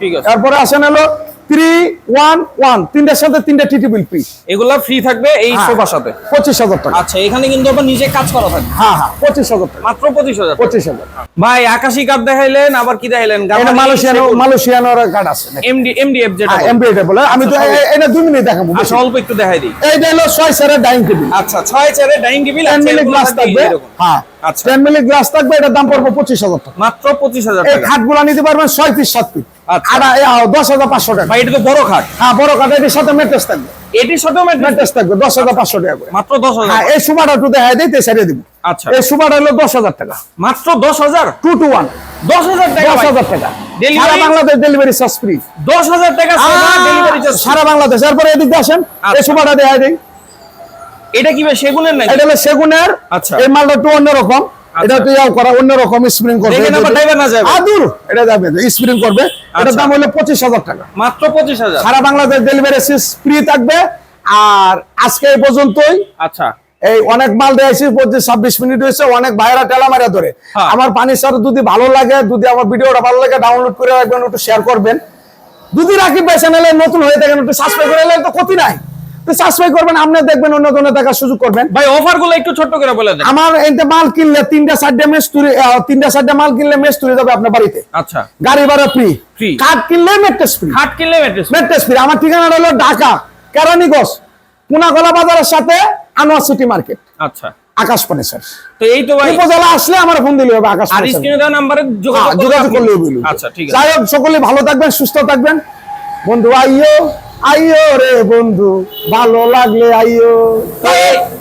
[SPEAKER 2] ঠিক আছে।
[SPEAKER 1] তারপরে আসেন হলো থ্রি ওয়ান ওয়ান তিনটার সাথে তিনটা টিটি বিল পি
[SPEAKER 2] এগুলা ফ্রি থাকবে এই
[SPEAKER 1] হ্যাঁ।
[SPEAKER 2] সোফার সাথে।
[SPEAKER 1] পঁচিশ হাজার টাকা।
[SPEAKER 2] আচ্ছা এখানে কিন্তু আবার নিজে কাজ করা থাকবে।
[SPEAKER 1] হ্যাঁ হ্যাঁ পঁচিশ হাজার টাকা।
[SPEAKER 2] মাত্র পঁচিশ হাজার।
[SPEAKER 1] পঁচিশ হাজার।
[SPEAKER 2] ভাই আকাশি কাপ দেখাইলেন আবার কি দেখাইলেন?
[SPEAKER 1] এটা মালয়েশিয়ানো মালয়েশিয়ানোর কার্ড আছে
[SPEAKER 2] এমডি এমডিএফ যেটা বলে।
[SPEAKER 1] বলে। আমি তো
[SPEAKER 2] আচ্ছা,
[SPEAKER 1] এটা দুই মিনিট দেখাবো
[SPEAKER 2] আচ্ছা অল্প একটু দেখাই দিই।
[SPEAKER 1] এইটা হলো ছয় সেরের ডাইনিং টেবিল
[SPEAKER 2] আচ্ছা ছয় চেয়ারের ডাইনিং টেবিল
[SPEAKER 1] মিলি গ্লাস থাকবে। হ্যাঁ।
[SPEAKER 2] আচ্ছা।
[SPEAKER 1] টেন গ্লাস থাকবে এটার দাম পড়বে পঁচিশ হাজার টাকা।
[SPEAKER 2] মাত্র পঁচিশ হাজার
[SPEAKER 1] এই খাটগুলা নিতে পারবেন ছয় পিস সাত পিস
[SPEAKER 2] আচ্ছা।
[SPEAKER 1] দশ হাজার পাঁচশো টাকা।
[SPEAKER 2] এটা তো বড় খাট।
[SPEAKER 1] হ্যাঁ বড় কাঠ এটির সাথে মেট্রেস থাকবে।
[SPEAKER 2] এটির ম্যাট্রেস
[SPEAKER 1] মেট্রেস থাকবে দশ হাজার পাঁচশো টাকা
[SPEAKER 2] মাত্র দশ হাজার
[SPEAKER 1] হ্যাঁ এই একটু দেখা দিই দিব।
[SPEAKER 2] আচ্ছা।
[SPEAKER 1] এই হলো দশ হাজার টাকা।
[SPEAKER 2] মাত্র দশ হাজার?
[SPEAKER 1] টু টু ওয়ান
[SPEAKER 2] দশ হাজার টাকা
[SPEAKER 1] দশ হাজার টাকা। সারা বাংলাদেশ ডেলিভারি চার্জ ফ্রি
[SPEAKER 2] দশ হাজার টাকা
[SPEAKER 1] সারা বাংলাদেশ। এরপরে এদিক আসেন। এই
[SPEAKER 2] আচ্ছা।
[SPEAKER 1] সুপারটা দেখা দিই।
[SPEAKER 2] এটা কি ভাই সেগুনের নাকি?
[SPEAKER 1] এটা হলো সেগুনের
[SPEAKER 2] আচ্ছা।
[SPEAKER 1] এই মালটা একটু অন্যরকম এটা একটু ইয়াও করা অন্যরকম স্প্রিং করবে।
[SPEAKER 2] দেখে নেবার driver না যাবে।
[SPEAKER 1] আদুর এটা যাবে স্প্রিং করবে। এটার
[SPEAKER 2] আচ্ছা।
[SPEAKER 1] দাম হলো পঁচিশ হাজার টাকা।
[SPEAKER 2] মাত্র পঁচিশ হাজার?
[SPEAKER 1] সারা বাংলাদেশ ডেলিভারি সিস ফ্রি থাকবে। আর আজকে এই পর্যন্তই।
[SPEAKER 2] আচ্ছা।
[SPEAKER 1] এই অনেক মাল দিয়েছি পঁচিশ ছাব্বিশ মিনিট হয়েছে অনেক ভাইরা টেলা মারা ধরে।
[SPEAKER 2] হ্যাঁ।
[SPEAKER 1] আমার পানি স্যার যদি ভালো লাগে যদি আমার ভিডিওটা ভালো লাগে ডাউনলোড করে রাখবেন একটু শেয়ার করবেন। যদি রাকিব ভাই চ্যানেলে নতুন হয়ে থাকেন একটু সাবস্ক্রাইব করে নিলে তো ক্ষতি নাই। সাবস্ক্রাইব করবেন আপনি দেখবেন অন্য দেখার সুযোগ করবেন।
[SPEAKER 2] ভাই অফারগুলো একটু ছোট্ট করে বলে দেন।
[SPEAKER 1] আমার এতে মাল কিনলে তিনটা চারটে মেস তুলে তিনটা চারটে মাল কিনলে মেস তুলে যাবে আপনার বাড়িতে।
[SPEAKER 2] আচ্ছা।
[SPEAKER 1] গাড়ি ভাড়া ফ্রি। কাঠ কিনলে মেট্রেস ফ্রি
[SPEAKER 2] কিনলে ম্যাট্রেস
[SPEAKER 1] মেট্রেস ফ্রি আমার ঠিকানাটা হলো ঢাকা কেরানীগঞ্জ পুনাগলা বাজারের সাথে আনোয়ার সিটি মার্কেট
[SPEAKER 2] আচ্ছা।
[SPEAKER 1] আকাশ ফার্নিচার
[SPEAKER 2] তো এই তো ভাই
[SPEAKER 1] উপজেলা আসলে আমার ফোন দিলে হবে আকাশ
[SPEAKER 2] আর
[SPEAKER 1] ফার্নিচার
[SPEAKER 2] স্ক্রিনে দেওয়া নাম্বারে
[SPEAKER 1] হ্যাঁ,
[SPEAKER 2] যোগাযোগ করলে
[SPEAKER 1] বলুন
[SPEAKER 2] আচ্ছা ঠিক আছে।
[SPEAKER 1] সকলে ভালো থাকবেন সুস্থ থাকবেন। বন্ধু আইও। আইও রে বন্ধু ভালো লাগলে আইও।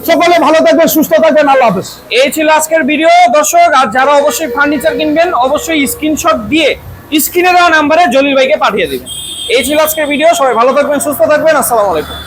[SPEAKER 1] সকলে ভালো থাকবেন সুস্থ থাকবেন আল্লাহ হাফেজ।
[SPEAKER 2] এই ছিল আজকের ভিডিও দর্শক আর যারা অবশ্যই ফার্নিচার কিনবেন অবশ্যই স্ক্রিনশট দিয়ে স্ক্রিনে দেওয়া নাম্বারে জলিল ভাইকে পাঠিয়ে দিবেন। এই ছিল আজকের ভিডিও সবাই ভালো থাকবেন সুস্থ থাকবেন। আসসালামু আলাইকুম।